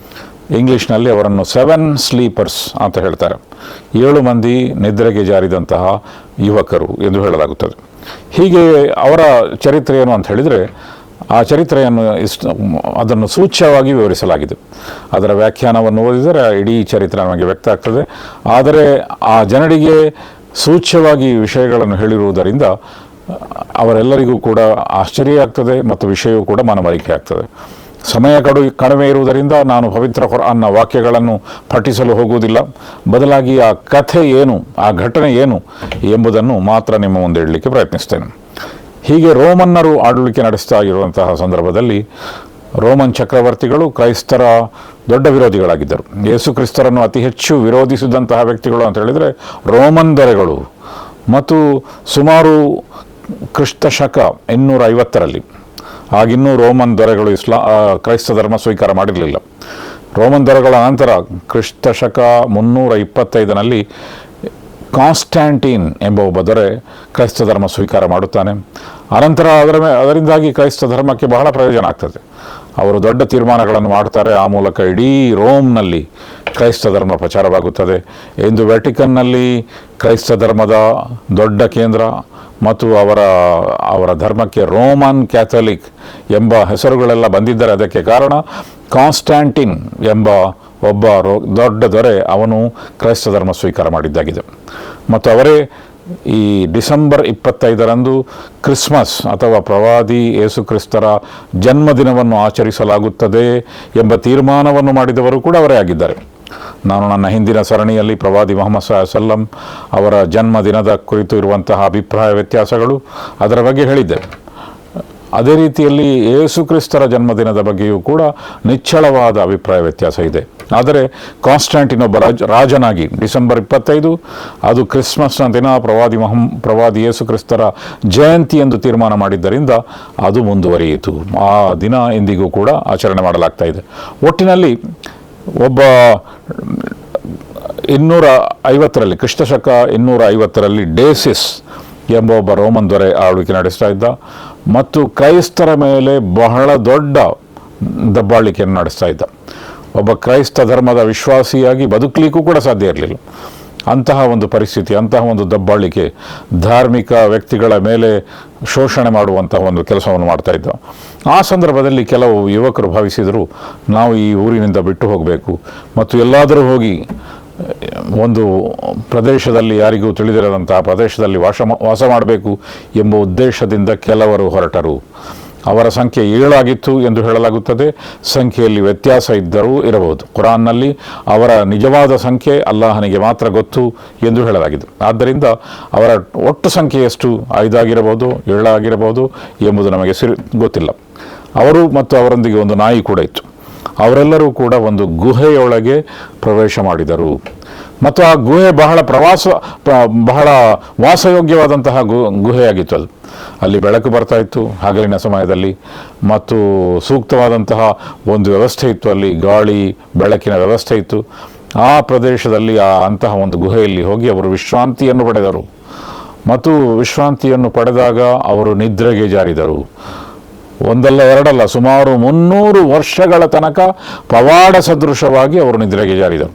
ಇಂಗ್ಲಿಷ್ನಲ್ಲಿ ಅವರನ್ನು ಸೆವೆನ್ ಸ್ಲೀಪರ್ಸ್ ಅಂತ ಹೇಳ್ತಾರೆ. ಏಳು ಮಂದಿ ನಿದ್ರೆಗೆ ಜಾರಿದಂತಹ ಯುವಕರು ಎಂದು ಹೇಳಲಾಗುತ್ತದೆ. ಹೀಗೆ ಅವರ ಚರಿತ್ರೆ ಅಂತ ಹೇಳಿದರೆ, ಆ ಚರಿತ್ರೆಯನ್ನು ಇಷ್ಟು ಅದನ್ನು ಸೂಚ್ಯವಾಗಿ ವಿವರಿಸಲಾಗಿದೆ. ಅದರ ವ್ಯಾಖ್ಯಾನವನ್ನು ಓದಿದರೆ ಇಡೀ ಚರಿತ್ರೆ ನಮಗೆ ವ್ಯಕ್ತ ಆಗ್ತದೆ. ಆದರೆ ಆ ಜನರಿಗೆ ಸೂಚ್ಯವಾಗಿ ವಿಷಯಗಳನ್ನು ಹೇಳಿರುವುದರಿಂದ ಅವರೆಲ್ಲರಿಗೂ ಕೂಡ ಆಶ್ಚರ್ಯ ಆಗ್ತದೆ ಮತ್ತು ವಿಷಯವೂ ಕೂಡ ಮನವರಿಕೆ ಆಗ್ತದೆ. ಸಮಯ ಕಡು, ಕಡಿಮೆ ಇರುವುದರಿಂದ ನಾನು ಪವಿತ್ರ ಅನ್ನ ವಾಕ್ಯಗಳನ್ನು ಪಠಿಸಲು ಹೋಗುವುದಿಲ್ಲ. ಬದಲಾಗಿ ಆ ಕಥೆ ಏನು, ಆ ಘಟನೆ ಏನು ಎಂಬುದನ್ನು ಮಾತ್ರ ನಿಮ್ಮ ಮುಂದೆ ಇಡಲಿಕ್ಕೆ ಪ್ರಯತ್ನಿಸ್ತೇನೆ. ಹೀಗೆ ರೋಮನ್ನರು ಆಡಳಿಕೆ ನಡೆಸ್ತಾ ಇರುವಂತಹ ಸಂದರ್ಭದಲ್ಲಿ ರೋಮನ್ ಚಕ್ರವರ್ತಿಗಳು ಕ್ರೈಸ್ತರ ದೊಡ್ಡ ವಿರೋಧಿಗಳಾಗಿದ್ದರು. ಯೇಸು ಕ್ರಿಸ್ತರನ್ನು ಅತಿ ಹೆಚ್ಚು ವಿರೋಧಿಸಿದಂತಹ ವ್ಯಕ್ತಿಗಳು ಅಂತ ಹೇಳಿದರೆ ರೋಮನ್ ದೊರೆಗಳು. ಮತ್ತು ಸುಮಾರು ಕ್ರಿಸ್ತ ಶಕ ಇನ್ನೂರ ಐವತ್ತರಲ್ಲಿ ಆಗಿನ್ನೂ ರೋಮನ್ ದೊರೆಗಳು ಇಸ್ಲಾ ಕ್ರೈಸ್ತ ಧರ್ಮ ಸ್ವೀಕಾರ ಮಾಡಿರಲಿಲ್ಲ. ರೋಮನ್ ದೊರೆಗಳ ನಂತರ ಕ್ರಿಸ್ತ ಶಕ ಮುನ್ನೂರ ಇಪ್ಪತ್ತೈದನಲ್ಲಿ ಕಾನ್ಸ್ಟ್ಯಾಂಟೀನ್ ಎಂಬ ಒಬ್ಬ ದೊರೆ ಕ್ರೈಸ್ತ ಧರ್ಮ ಸ್ವೀಕಾರ ಮಾಡುತ್ತಾನೆ. ಅನಂತರ ಅದರ ಅದರಿಂದಾಗಿ ಕ್ರೈಸ್ತ ಧರ್ಮಕ್ಕೆ ಬಹಳ ಪ್ರಯೋಜನ ಆಗ್ತದೆ. ಅವರು ದೊಡ್ಡ ತೀರ್ಮಾನಗಳನ್ನು ಮಾಡ್ತಾರೆ ಆ ಮೂಲಕ ಇಡೀ ರೋಮ್ನಲ್ಲಿ ಕ್ರೈಸ್ತ ಧರ್ಮ ಪ್ರಚಾರವಾಗುತ್ತದೆ. ಇಂದು ವ್ಯಾಟಿಕನ್ನಲ್ಲಿ ಕ್ರೈಸ್ತ ಧರ್ಮದ ದೊಡ್ಡ ಕೇಂದ್ರ ಮತ್ತು ಅವರ ಅವರ ಧರ್ಮಕ್ಕೆ ರೋಮನ್ ಕ್ಯಾಥೋಲಿಕ್ ಎಂಬ ಹೆಸರುಗಳೆಲ್ಲ ಬಂದಿದ್ದಾರೆ ಅದಕ್ಕೆ ಕಾರಣ ಕಾನ್ಸ್ಟ್ಯಾಂಟಿನ್ ಎಂಬ ಒಬ್ಬ ರೋ, ದೊಡ್ಡ ದೊರೆ ಅವನು ಕ್ರೈಸ್ತ ಧರ್ಮ ಸ್ವೀಕಾರ ಮಾಡಿದ್ದಾಗಿದೆ. ಮತ್ತು ಅವರೇ ಈ ಡಿಸೆಂಬರ್ ಇಪ್ಪತ್ತೈದರಂದು ಕ್ರಿಸ್ಮಸ್ ಅಥವಾ ಪ್ರವಾದಿ ಯೇಸುಕ್ರಿಸ್ತರ ಜನ್ಮದಿನವನ್ನು ಆಚರಿಸಲಾಗುತ್ತದೆ ಎಂಬ ತೀರ್ಮಾನವನ್ನು ಮಾಡಿದವರು ಕೂಡ ಅವರೇ ಆಗಿದ್ದಾರೆ. ನಾನು ನನ್ನ ಹಿಂದಿನ ಸರಣಿಯಲ್ಲಿ ಪ್ರವಾದಿ ಮೊಹಮ್ಮದ್ ಸಲ್ಲಂ ಅವರ ಜನ್ಮದಿನದ ಕುರಿತು ಇರುವಂತಹ ಅಭಿಪ್ರಾಯ ವ್ಯತ್ಯಾಸಗಳು ಅದರ ಬಗ್ಗೆ ಹೇಳಿದ್ದೆ. ಅದೇ ರೀತಿಯಲ್ಲಿ ಯೇಸುಕ್ರಿಸ್ತರ ಜನ್ಮದಿನದ ಬಗ್ಗೆಯೂ ಕೂಡ ನಿಚ್ಚಳವಾದ ಅಭಿಪ್ರಾಯ ವ್ಯತ್ಯಾಸ ಇದೆ. ಆದರೆ ಕಾನ್ಸ್ಟಾಂಟಿನ್ ಒಬ್ಬ ರಾಜ, ರಾಜನಾಗಿ ಡಿಸೆಂಬರ್ ಇಪ್ಪತ್ತೈದು, ಅದು ಕ್ರಿಸ್ಮಸ್ನ ದಿನ, ಪ್ರವಾದಿ ಮಹಂ, ಪ್ರವಾದಿ ಯೇಸು ಕ್ರಿಸ್ತರ ಜಯಂತಿ ಎಂದು ತೀರ್ಮಾನ ಮಾಡಿದ್ದರಿಂದ ಅದು ಮುಂದುವರಿಯಿತು. ಆ ದಿನ ಇಂದಿಗೂ ಕೂಡ ಆಚರಣೆ ಮಾಡಲಾಗ್ತಾ ಇದೆ. ಒಟ್ಟಿನಲ್ಲಿ ಒಬ್ಬ ಇನ್ನೂರ ಐವತ್ತರಲ್ಲಿ ಕ್ರಿಸ್ತಶಕ ಇನ್ನೂರ ಐವತ್ತರಲ್ಲಿ ಡೇಸಿಸ್ ಎಂಬ ಒಬ್ಬ ರೋಮನ್ ದೊರೆ ಆಳ್ವಿಕೆ ನಡೆಸ್ತಾ ಇದ್ದ. ಮತ್ತು ಕ್ರೈಸ್ತರ ಮೇಲೆ ಬಹಳ ದೊಡ್ಡ ದಬ್ಬಾಳಿಕೆಯನ್ನು ನಡೆಸ್ತಾ ಇದ್ದ. ಒಬ್ಬ ಕ್ರೈಸ್ತ ಧರ್ಮದ ವಿಶ್ವಾಸಿಯಾಗಿ ಬದುಕಲಿಕ್ಕೂ ಕೂಡ ಸಾಧ್ಯ ಇರಲಿಲ್ಲ. ಅಂತಹ ಒಂದು ಪರಿಸ್ಥಿತಿ, ಅಂತಹ ಒಂದು ದಬ್ಬಾಳಿಕೆ ಧಾರ್ಮಿಕ ವ್ಯಕ್ತಿಗಳ ಮೇಲೆ ಶೋಷಣೆ ಮಾಡುವಂತಹ ಒಂದು ಕೆಲಸವನ್ನು ಮಾಡ್ತಾ ಇದ್ದ. ಆ ಸಂದರ್ಭದಲ್ಲಿ ಕೆಲವು ಯುವಕರು ಭಾವಿಸಿದರು, ನಾವು ಈ ಊರಿನಿಂದ ಬಿಟ್ಟು ಹೋಗಬೇಕು ಮತ್ತು ಎಲ್ಲಾದರೂ ಹೋಗಿ ಒಂದು ಪ್ರದೇಶದಲ್ಲಿ ಯಾರಿಗೂ ತಿಳಿದಿರದಂತಹ ಪ್ರದೇಶದಲ್ಲಿ ವಾಸ ವಾಸ ಮಾಡಬೇಕು ಎಂಬ ಉದ್ದೇಶದಿಂದ ಕೆಲವರು ಹೊರಟರು. ಅವರ ಸಂಖ್ಯೆ ಏಳಾಗಿತ್ತು ಎಂದು ಹೇಳಲಾಗುತ್ತದೆ. ಸಂಖ್ಯೆಯಲ್ಲಿ ವ್ಯತ್ಯಾಸ ಇದ್ದರೂ ಇರಬಹುದು. ಕುರಾನ್ನಲ್ಲಿ ಅವರ ನಿಜವಾದ ಸಂಖ್ಯೆ ಅಲ್ಲಾಹನಿಗೆ ಮಾತ್ರ ಗೊತ್ತು ಎಂದು ಹೇಳಲಾಗಿದೆ. ಆದ್ದರಿಂದ ಅವರ ಒಟ್ಟು ಸಂಖ್ಯೆ ಎಷ್ಟು? ಐದಾಗಿರಬಹುದು, ಏಳಾಗಿರಬಹುದು ಎಂಬುದು ನಮಗೆ ಸಿರಿ, ಗೊತ್ತಿಲ್ಲ. ಅವರು ಮತ್ತು ಅವರೊಂದಿಗೆ ಒಂದು ನಾಯಿ ಕೂಡ ಇತ್ತು. ಅವರೆಲ್ಲರೂ ಕೂಡ ಒಂದು ಗುಹೆಯೊಳಗೆ ಪ್ರವೇಶ ಮಾಡಿದರು. ಮತ್ತು ಆ ಗುಹೆ ಬಹಳ ಪ್ರವಾಸ ಬಹಳ ವಾಸಯೋಗ್ಯವಾದಂತಹ ಗು, ಗುಹೆಯಾಗಿತ್ತು ಅದು. ಅಲ್ಲಿ ಬೆಳಕು ಬರ್ತಾ ಇತ್ತು ಹಗಲಿನ ಸಮಯದಲ್ಲಿ. ಮತ್ತು ಸೂಕ್ತವಾದಂತಹ ಒಂದು ವ್ಯವಸ್ಥೆ ಇತ್ತು ಅಲ್ಲಿ, ಗಾಳಿ, ಬೆಳಕಿನ ವ್ಯವಸ್ಥೆ ಇತ್ತು. ಆ ಪ್ರದೇಶದಲ್ಲಿ ಆ ಅಂತಹ ಒಂದು ಗುಹೆಯಲ್ಲಿ ಹೋಗಿ ಅವರು ವಿಶ್ರಾಂತಿಯನ್ನು ಪಡೆದರು. ಮತ್ತು ವಿಶ್ರಾಂತಿಯನ್ನು ಪಡೆದಾಗ ಅವರು ನಿದ್ರೆಗೆ ಜಾರಿದರು. ಒಂದಲ್ಲ ಎರಡಲ್ಲ ಸುಮಾರು ಮುನ್ನೂರು ವರ್ಷಗಳ ತನಕ ಪವಾಡ ಸದೃಶವಾಗಿ ಅವರು ನಿದ್ರೆಗೆ ಜಾರಿದರು.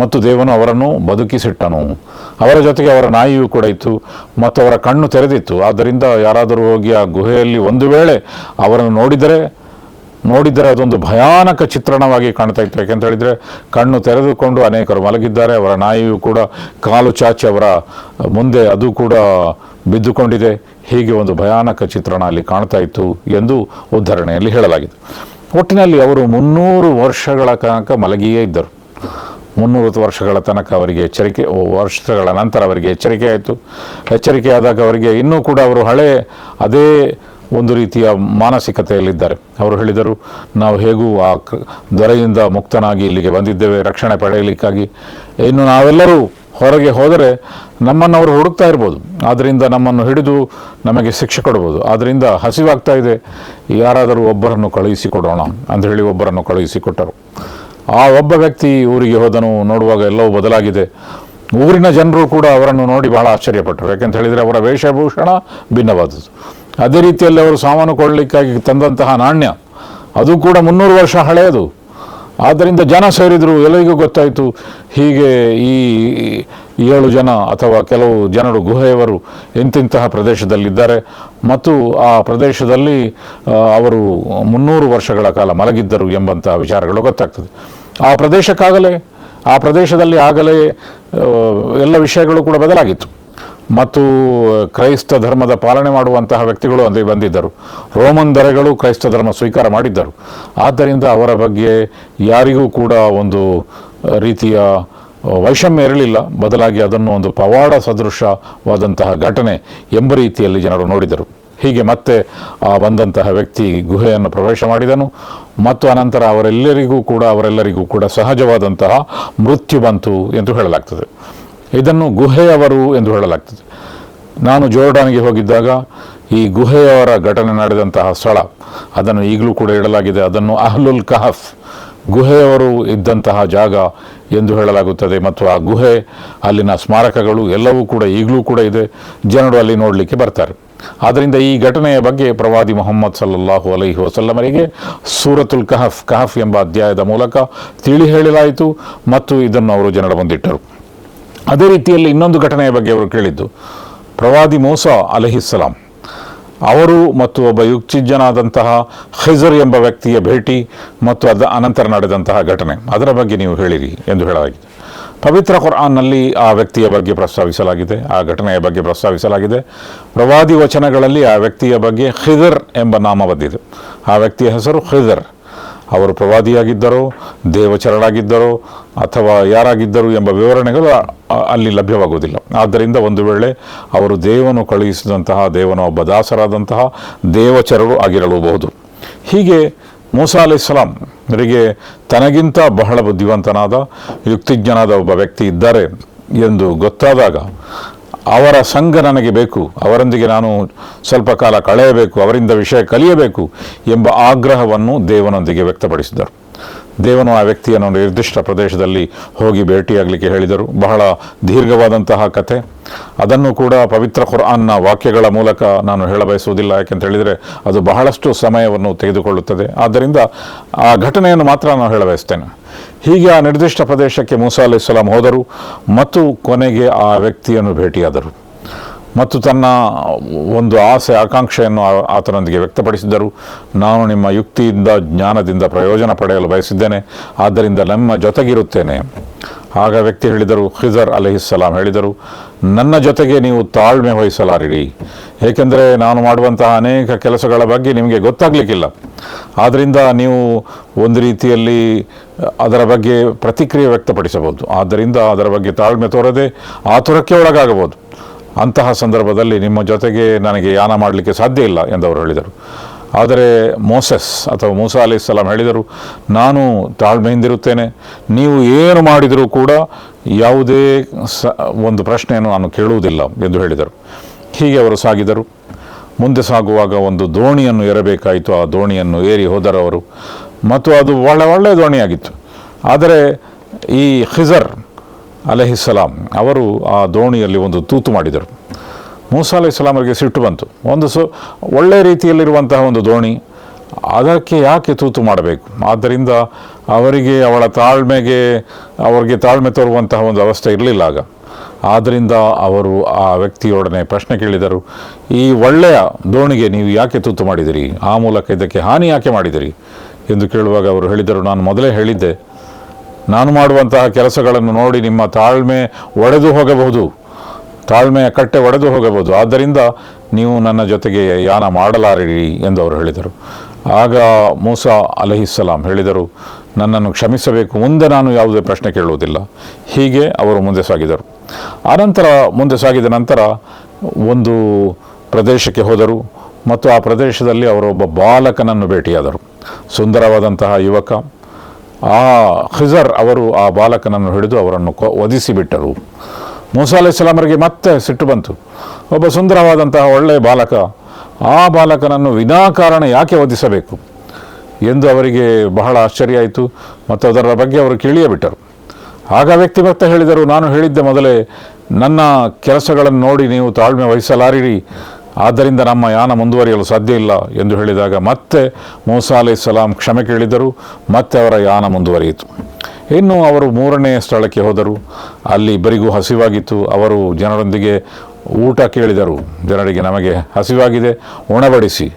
ಮತ್ತು ದೇವನು ಅವರನ್ನು ಬದುಕಿಸಿಟ್ಟನು. ಅವರ ಜೊತೆಗೆ ಅವರ ನಾಯಿಯೂ ಕೂಡ ಇತ್ತು. ಮತ್ತು ಅವರ ಕಣ್ಣು ತೆರೆದಿತ್ತು. ಆದ್ದರಿಂದ ಯಾರಾದರೂ ಹೋಗಿ ಆ ಗುಹೆಯಲ್ಲಿ ಒಂದು ವೇಳೆ ಅವರನ್ನು ನೋಡಿದರೆ ನೋಡಿದರೆ ಅದೊಂದು ಭಯಾನಕ ಚಿತ್ರಣವಾಗಿ ಕಾಣ್ತಾ ಇತ್ತು. ಯಾಕೆಂತ ಹೇಳಿದರೆ ಕಣ್ಣು ತೆರೆದುಕೊಂಡು ಅನೇಕರು ಮಲಗಿದ್ದಾರೆ. ಅವರ ನಾಯಿಯೂ ಕೂಡ ಕಾಲು ಚಾಚಿ ಅವರ ಮುಂದೆ ಅದು ಕೂಡ ಬಿದ್ದುಕೊಂಡಿದೆ. ಹೀಗೆ ಒಂದು ಭಯಾನಕ ಚಿತ್ರಣ ಅಲ್ಲಿ ಕಾಣ್ತಾ ಇತ್ತು ಎಂದು ಉದ್ಧರಣೆಯಲ್ಲಿ ಹೇಳಲಾಗಿದೆ. ಒಟ್ಟಿನಲ್ಲಿ ಅವರು ಮುನ್ನೂರು ವರ್ಷಗಳ ತನಕ ಮಲಗಿಯೇ ಇದ್ದರು. ಮುನ್ನೂರು ವರ್ಷಗಳ ತನಕ ಅವರಿಗೆ ಎಚ್ಚರಿಕೆ ವರ್ಷಗಳ ನಂತರ ಅವರಿಗೆ ಎಚ್ಚರಿಕೆ ಆಯಿತು. ಎಚ್ಚರಿಕೆ ಆದಾಗ ಅವರಿಗೆ ಇನ್ನೂ ಕೂಡ ಅವರು ಹಳೆ, ಅದೇ ಒಂದು ರೀತಿಯ ಮಾನಸಿಕತೆಯಲ್ಲಿದ್ದಾರೆ. ಅವರು ಹೇಳಿದರು, ನಾವು ಹೇಗೂ ಆ ದೊರೆಯಿಂದ ಮುಕ್ತನಾಗಿ ಇಲ್ಲಿಗೆ ಬಂದಿದ್ದೇವೆ, ರಕ್ಷಣೆ ಪಡೆಯಲಿಕ್ಕಾಗಿ. ಇನ್ನು ನಾವೆಲ್ಲರೂ ಹೊರಗೆ ಹೋದರೆ ನಮ್ಮನ್ನು ಅವರು ಹುಡುಕ್ತಾ ಇರ್ಬೋದು. ಆದ್ದರಿಂದ ನಮ್ಮನ್ನು ಹಿಡಿದು ನಮಗೆ ಶಿಕ್ಷೆ ಕೊಡ್ಬೋದು. ಆದ್ದರಿಂದ ಹಸಿವಾಗ್ತಾ ಇದೆ. ಯಾರಾದರೂ ಒಬ್ಬರನ್ನು ಕಳುಹಿಸಿ ಕೊಡೋಣ ಅಂತ ಹೇಳಿ ಒಬ್ಬರನ್ನು ಕಳುಹಿಸಿಕೊಟ್ಟರು. ಆ ಒಬ್ಬ ವ್ಯಕ್ತಿ ಊರಿಗೆ ಹೋದನು, ನೋಡುವಾಗ ಎಲ್ಲವೂ ಬದಲಾಗಿದೆ. ಊರಿನ ಜನರು ಕೂಡ ಅವರನ್ನು ನೋಡಿ ಬಹಳ ಆಶ್ಚರ್ಯಪಟ್ಟರು. ಯಾಕೆಂತ ಹೇಳಿದರೆ ಅವರ ವೇಷಭೂಷಣ ಭಿನ್ನವಾದದ್ದು. ಅದೇ ರೀತಿಯಲ್ಲಿ ಅವರು ಸಾಮಾನು ಕೊಡಲಿಕ್ಕಾಗಿ ತಂದಂತಹ ನಾಣ್ಯ. ಅದು ಕೂಡ ಮುನ್ನೂರು ವರ್ಷ ಹಳೆಯದು. ಆದ್ದರಿಂದ ಜನ ಸೇರಿದರು, ಎಲ್ಲರಿಗೂ ಗೊತ್ತಾಯಿತು. ಹೀಗೆ ಈ ಏಳು ಜನ ಅಥವಾ ಕೆಲವು ಜನರು, ಗುಹೆಯವರು ಇಂತಿಂತಹ ಪ್ರದೇಶದಲ್ಲಿದ್ದಾರೆ. ಮತ್ತು ಆ ಪ್ರದೇಶದಲ್ಲಿ ಅವರು ಮುನ್ನೂರು ವರ್ಷಗಳ ಕಾಲ ಮಲಗಿದ್ದರು ಎಂಬಂತಹ ವಿಚಾರಗಳು ಗೊತ್ತಾಗ್ತದೆ. ಆ ಪ್ರದೇಶಕ್ಕಾಗಲೇ, ಆ ಪ್ರದೇಶದಲ್ಲಿ ಆಗಲೇ ಎಲ್ಲ ವಿಷಯಗಳು ಕೂಡ ಬದಲಾಗಿತ್ತು. ಮತ್ತು ಕ್ರೈಸ್ತ ಧರ್ಮದ ಪಾಲನೆ ಮಾಡುವಂತಹ ವ್ಯಕ್ತಿಗಳು ಅಲ್ಲಿ ಬಂದಿದ್ದರು. ರೋಮನ್ ದರೆಗಳು ಕ್ರೈಸ್ತ ಧರ್ಮ ಸ್ವೀಕಾರ ಮಾಡಿದ್ದರು. ಆದ್ದರಿಂದ ಅವರ ಬಗ್ಗೆ ಯಾರಿಗೂ ಕೂಡ ಒಂದು ರೀತಿಯ ವೈಷಮ್ಯ ಇರಲಿಲ್ಲ. ಬದಲಾಗಿ ಅದನ್ನು ಒಂದು ಪವಾಡ ಸದೃಶವಾದಂತಹ ಘಟನೆ ಎಂಬ ರೀತಿಯಲ್ಲಿ ಜನರು ನೋಡಿದರು. ಹೀಗೆ ಮತ್ತೆ ಆ ಬಂದಂತಹ ವ್ಯಕ್ತಿ ಗುಹೆಯನ್ನು ಪ್ರವೇಶ ಮಾಡಿದನು. ಮತ್ತು ಅನಂತರ ಅವರೆಲ್ಲರಿಗೂ ಕೂಡ ಅವರೆಲ್ಲರಿಗೂ ಕೂಡ ಸಹಜವಾದಂತಹ ಮೃತ್ಯು ಬಂತು ಎಂದು ಹೇಳಲಾಗ್ತದೆ. ಇದನ್ನು ಗುಹೆಯವರು ಎಂದು ಹೇಳಲಾಗ್ತದೆ. ನಾನು ಜೋರ್ಡಾನ್ಗೆ ಹೋಗಿದ್ದಾಗ ಈ ಗುಹೆಯವರ ಘಟನೆ ನಡೆದಂತಹ ಸ್ಥಳ, ಅದನ್ನು ಈಗಲೂ ಕೂಡ ಇಡಲಾಗಿದೆ. ಅದನ್ನು ಅಹ್ಲುಲ್ ಕಹಫ್, ಗುಹೆಯವರು ಇದ್ದಂತಹ ಜಾಗ ಎಂದು ಹೇಳಲಾಗುತ್ತದೆ. ಮತ್ತು ಆ ಗುಹೆ, ಅಲ್ಲಿನ ಸ್ಮಾರಕಗಳು ಎಲ್ಲವೂ ಕೂಡ ಈಗಲೂ ಕೂಡ ಇದೆ. ಜನರು ಅಲ್ಲಿ ನೋಡಲಿಕ್ಕೆ ಬರ್ತಾರೆ. ಆದ್ದರಿಂದ ಈ ಘಟನೆಯ ಬಗ್ಗೆ ಪ್ರವಾದಿ ಮೊಹಮ್ಮದ್ ಸಲ್ಲಲ್ಲಾಹು ಅಲೈಹಿ ವಸಲ್ಲಮರಿಗೆ ಸೂರತುಲ್ ಕಹಫ್ ಕಹಫ್ ಎಂಬ ಅಧ್ಯಾಯದ ಮೂಲಕ ತಿಳಿ ಹೇಳಲಾಯಿತು. ಮತ್ತು ಇದನ್ನು ಅವರು ಜನರ ಮುಂದಿಟ್ಟರು. ಅದೇ ರೀತಿಯಲ್ಲಿ ಇನ್ನೊಂದು ಘಟನೆಯ ಬಗ್ಗೆ ಅವರು ಕೇಳಿದ್ದು. ಪ್ರವಾದಿ ಮೋಸ ಅಲಹಿಸ್ಸಲಾಂ ಅವರು ಮತ್ತು ಒಬ್ಬ ಯುಕ್ಚಿಜ್ಜನಾದಂತಹ ಖೈಜರ್ ಎಂಬ ವ್ಯಕ್ತಿಯ ಭೇಟಿ ಮತ್ತು ಅದ ಅನಂತರ ನಡೆದಂತಹ ಘಟನೆ. ಅದರ ಬಗ್ಗೆ ನೀವು ಹೇಳಿರಿ ಎಂದು ಹೇಳಲಾಗಿದೆ. ಪವಿತ್ರ ಕುರ್ಆನ್ನಲ್ಲಿ ಆ ವ್ಯಕ್ತಿಯ ಬಗ್ಗೆ ಪ್ರಸ್ತಾವಿಸಲಾಗಿದೆ, ಆ ಘಟನೆಯ ಬಗ್ಗೆ ಪ್ರಸ್ತಾವಿಸಲಾಗಿದೆ. ಪ್ರವಾದಿ ವಚನಗಳಲ್ಲಿ ಆ ವ್ಯಕ್ತಿಯ ಬಗ್ಗೆ ಖಿದರ್ ಎಂಬ ನಾಮ ಬಂದಿದೆ ಆ ವ್ಯಕ್ತಿಯ ಹೆಸರು ಖಿದರ್. ಅವರು ಪ್ರವಾದಿಯಾಗಿದ್ದರೋ ದೇವಚರಳಾಗಿದ್ದರೋ ಅಥವಾ ಯಾರಾಗಿದ್ದರು ಎಂಬ ವಿವರಣೆಗಳು ಅಲ್ಲಿ ಲಭ್ಯವಾಗುವುದಿಲ್ಲ. ಆದ್ದರಿಂದ ಒಂದು ವೇಳೆ ಅವರು ದೇವನು ಕಳುಹಿಸಿದಂತಹ, ದೇವನ ಒಬ್ಬ ದಾಸರಾದಂತಹ ದೇವಚರರು ಆಗಿರಲೂಬಹುದು. ಹೀಗೆ ಮೂಸಾ ಅಲೈಹಿಸ್ಸಲಾಂ ಅವರಿಗೆ ತನಗಿಂತ ಬಹಳ ಬುದ್ಧಿವಂತನಾದ, ಯುಕ್ತಿಜ್ಞನಾದ ಒಬ್ಬ ವ್ಯಕ್ತಿ ಇದ್ದಾರೆ ಎಂದು ಗೊತ್ತಾದಾಗ ಅವರ ಸಂಘ ನನಗೆ ಬೇಕು, ಅವರೊಂದಿಗೆ ನಾನು ಸ್ವಲ್ಪ ಕಾಲ ಕಳೆಯಬೇಕು, ಅವರಿಂದ ವಿಷಯ ಕಲಿಯಬೇಕು ಎಂಬ ಆಗ್ರಹವನ್ನು ದೇವನೊಂದಿಗೆ ವ್ಯಕ್ತಪಡಿಸಿದರು. ದೇವನು ಆ ವ್ಯಕ್ತಿಯನ್ನು ನಿರ್ದಿಷ್ಟ ಪ್ರದೇಶದಲ್ಲಿ ಹೋಗಿ ಭೇಟಿಯಾಗಲಿಕ್ಕೆ ಹೇಳಿದರು. ಬಹಳ ದೀರ್ಘವಾದಂತಹ ಕಥೆ. ಅದನ್ನು ಕೂಡ ಪವಿತ್ರ ಖುರ್ಆನ್ನ ವಾಕ್ಯಗಳ ಮೂಲಕ ನಾನು ಹೇಳಬಯಸುವುದಿಲ್ಲ, ಯಾಕೆಂತ ಹೇಳಿದರೆ ಅದು ಬಹಳಷ್ಟು ಸಮಯವನ್ನು ತೆಗೆದುಕೊಳ್ಳುತ್ತದೆ. ಆದ್ದರಿಂದ ಆ ಘಟನೆಯನ್ನು ಮಾತ್ರ ನಾನು ಹೇಳಬಯಸ್ತೇನೆ. ಹೀಗೆ ಆ ನಿರ್ದಿಷ್ಟ ಪ್ರದೇಶಕ್ಕೆ ಮೂಸಾ ಅಲೈಹಿಸ್ಸಲಾಂ ಹೋದರು ಮತ್ತು ಕೊನೆಗೆ ಆ ವ್ಯಕ್ತಿಯನ್ನು ಭೇಟಿಯಾದರು. ಮತ್ತು ತನ್ನ ಒಂದು ಆಸೆ, ಆಕಾಂಕ್ಷೆಯನ್ನು ಆತನೊಂದಿಗೆ ವ್ಯಕ್ತಪಡಿಸಿದರು ನಾನು ನಿಮ್ಮ ಯುಕ್ತಿಯಿಂದ, ಜ್ಞಾನದಿಂದ ಪ್ರಯೋಜನ ಪಡೆಯಲು ಬಯಸಿದ್ದೇನೆ. ಆದ್ದರಿಂದ ನಮ್ಮ ಜೊತೆಗಿರುತ್ತೇನೆ. ಆಗ ವ್ಯಕ್ತಿ ಹೇಳಿದರು, ಖಿಜರ್ ಅಲಹಿಸ್ಸಲಾಂ ಹೇಳಿದರು, ನನ್ನ ಜೊತೆಗೆ ನೀವು ತಾಳ್ಮೆ ವಹಿಸಲಾರಿರಿ. ಏಕೆಂದರೆ ನಾನು ಮಾಡುವಂತಹ ಅನೇಕ ಕೆಲಸಗಳ ಬಗ್ಗೆ ನಿಮಗೆ ಗೊತ್ತಾಗಲಿಕ್ಕಿಲ್ಲ. ಆದ್ದರಿಂದ ನೀವು ಒಂದು ರೀತಿಯಲ್ಲಿ ಅದರ ಬಗ್ಗೆ ಪ್ರತಿಕ್ರಿಯೆ ವ್ಯಕ್ತಪಡಿಸಬಹುದು. ಆದ್ದರಿಂದ ಅದರ ಬಗ್ಗೆ ತಾಳ್ಮೆ ತೋರದೆ ಆತುರಕ್ಕೆ ಒಳಗಾಗಬಹುದು. ಅಂತಹ ಸಂದರ್ಭದಲ್ಲಿ ನಿಮ್ಮ ಜೊತೆಗೆ ನನಗೆ ಯಾನ ಮಾಡಲಿಕ್ಕೆ ಸಾಧ್ಯ ಇಲ್ಲ ಎಂದವರು ಹೇಳಿದರು. ಆದರೆ ಮೋಸಸ್ ಅಥವಾ ಮೂಸಾ ಅಲಿ ಸಲಾಂ ಹೇಳಿದರು, ನಾನು ತಾಳ್ಮೆಯಿಂದಿರುತ್ತೇನೆ. ನೀವು ಏನು ಮಾಡಿದರೂ ಕೂಡ ಯಾವುದೇ ಸ, ಒಂದು ಪ್ರಶ್ನೆಯನ್ನು ನಾನು ಕೇಳುವುದಿಲ್ಲ, ಎಂದು ಹೇಳಿದರು. ಹೀಗೆ ಅವರು ಸಾಗಿದರು. ಮುಂದೆ ಸಾಗುವಾಗ ಒಂದು ದೋಣಿಯನ್ನು ಏರಬೇಕಾಯಿತು. ಆ ದೋಣಿಯನ್ನು ಏರಿ ಹೋದರವರು ಮತ್ತು ಅದು ಒಳ್ಳೆ ಒಳ್ಳೆಯ ದೋಣಿಯಾಗಿತ್ತು. ಆದರೆ ಈ ಖಿಜರ್ ಅಲಹಿಸ್ಸಲಾಂ ಅವರು ಆ ದೋಣಿಯಲ್ಲಿ ಒಂದು ತೂತು ಮಾಡಿದರು. ಮೂಸಾ ಅಲೈ ಅವರಿಗೆ ಸಿಟ್ಟು ಬಂತು. ಒಂದು ಸೊ ಒಳ್ಳೆಯ ರೀತಿಯಲ್ಲಿರುವಂತಹ ಒಂದು ದೋಣಿ, ಅದಕ್ಕೆ ಯಾಕೆ ತೂತು ಮಾಡಬೇಕು? ಆದ್ದರಿಂದ ಅವರಿಗೆ ಅವಳ ತಾಳ್ಮೆಗೆ, ಅವರಿಗೆ ತಾಳ್ಮೆ ತೋರುವಂತಹ ಒಂದು ಅವಸ್ಥೆ ಇರಲಿಲ್ಲ ಆಗ. ಆದ್ದರಿಂದ ಅವರು ಆ ವ್ಯಕ್ತಿಯೊಡನೆ ಪ್ರಶ್ನೆ ಕೇಳಿದರು, ಈ ಒಳ್ಳೆಯ ದೋಣಿಗೆ ನೀವು ಯಾಕೆ ತೂತು ಮಾಡಿದಿರಿ? ಆ ಮೂಲಕ ಇದಕ್ಕೆ ಹಾನಿ ಯಾಕೆ ಮಾಡಿದಿರಿ? ಎಂದು ಕೇಳುವಾಗ ಅವರು ಹೇಳಿದರು, ನಾನು ಮೊದಲೇ ಹೇಳಿದ್ದೆ, ನಾನು ಮಾಡುವಂತಹ ಕೆಲಸಗಳನ್ನು ನೋಡಿ ನಿಮ್ಮ ತಾಳ್ಮೆ ಒಡೆದು ಹೋಗಬಹುದು. ತಾಳ್ಮೆಯ ಕಟ್ಟೆ ಒಡೆದು ಹೋಗಬಹುದು. ಆದ್ದರಿಂದ ನೀವು ನನ್ನ ಜೊತೆಗೆ ಯಾನ ಮಾಡಲಾರಿರಿ ಎಂದು ಅವರು ಹೇಳಿದರು. ಆಗ ಮೂಸಾ ಅಲಹಿಸ್ಸಲಾಂ ಹೇಳಿದರು, ನನ್ನನ್ನು ಕ್ಷಮಿಸಬೇಕು, ಮುಂದೆ ನಾನು ಯಾವುದೇ ಪ್ರಶ್ನೆ ಕೇಳುವುದಿಲ್ಲ. ಹೀಗೆ ಅವರು ಮುಂದೆ ಸಾಗಿದರು. ಆನಂತರ ಮುಂದೆ ಸಾಗಿದ ನಂತರ ಒಂದು ಪ್ರದೇಶಕ್ಕೆ ಹೋದರು ಮತ್ತು ಆ ಪ್ರದೇಶದಲ್ಲಿ ಅವರೊಬ್ಬ ಬಾಲಕನನ್ನು ಭೇಟಿಯಾದರು. ಸುಂದರವಾದಂತಹ ಯುವಕ. ಆ ಖಿಜರ್ ಅವರು ಆ ಬಾಲಕನನ್ನು ಹಿಡಿದು ಅವರನ್ನು ಕೊ ಒದಿಸಿಬಿಟ್ಟರು ಮೂಸಾ ಅಲೈಹಿಸ್ಲಾಮರಿಗೆ ಮತ್ತೆ ಸಿಟ್ಟು ಬಂತು. ಒಬ್ಬ ಸುಂದರವಾದಂತಹ ಒಳ್ಳೆಯ ಬಾಲಕ, ಆ ಬಾಲಕನನ್ನು ವಿನಾಕಾರಣ ಯಾಕೆ ವಧಿಸಬೇಕು? ಎಂದು ಅವರಿಗೆ ಬಹಳ ಆಶ್ಚರ್ಯ ಆಯಿತು. ಮತ್ತು ಅದರ ಬಗ್ಗೆ ಅವರು ಕೇಳಿಯೇ ಆಗ ವ್ಯಕ್ತಿ ಮತ್ತೆ ಹೇಳಿದರು, ನಾನು ಹೇಳಿದ್ದೆ ಮೊದಲೇ, ನನ್ನ ಕೆಲಸಗಳನ್ನು ನೋಡಿ ನೀವು ತಾಳ್ಮೆ ವಹಿಸಲಾರಿರಿ. ಆದ್ದರಿಂದ ನಮ್ಮ ಯಾನ ಮುಂದುವರಿಯಲು ಸಾಧ್ಯ ಇಲ್ಲ ಎಂದು ಹೇಳಿದಾಗ ಮತ್ತೆ ಮೂಸಾ ಸಲಾಂ ಕ್ಷಮೆ ಕೇಳಿದರು, ಮತ್ತೆ ಅವರ ಯಾನ ಮುಂದುವರಿಯಿತು. ಇನ್ನು ಅವರು ಮೂರನೇ ಸ್ಥಳಕ್ಕೆ ಹೋದರು. ಅಲ್ಲಿ ಇಬ್ಬರಿಗೂ ಹಸಿವಾಗಿತ್ತು. ಅವರು ಜನರೊಂದಿಗೆ ಊಟ ಕೇಳಿದರು. ಜನರಿಗೆ ನಮಗೆ ಹಸಿವಾಗಿದೆ. ಉಣಬಡಿಸಿ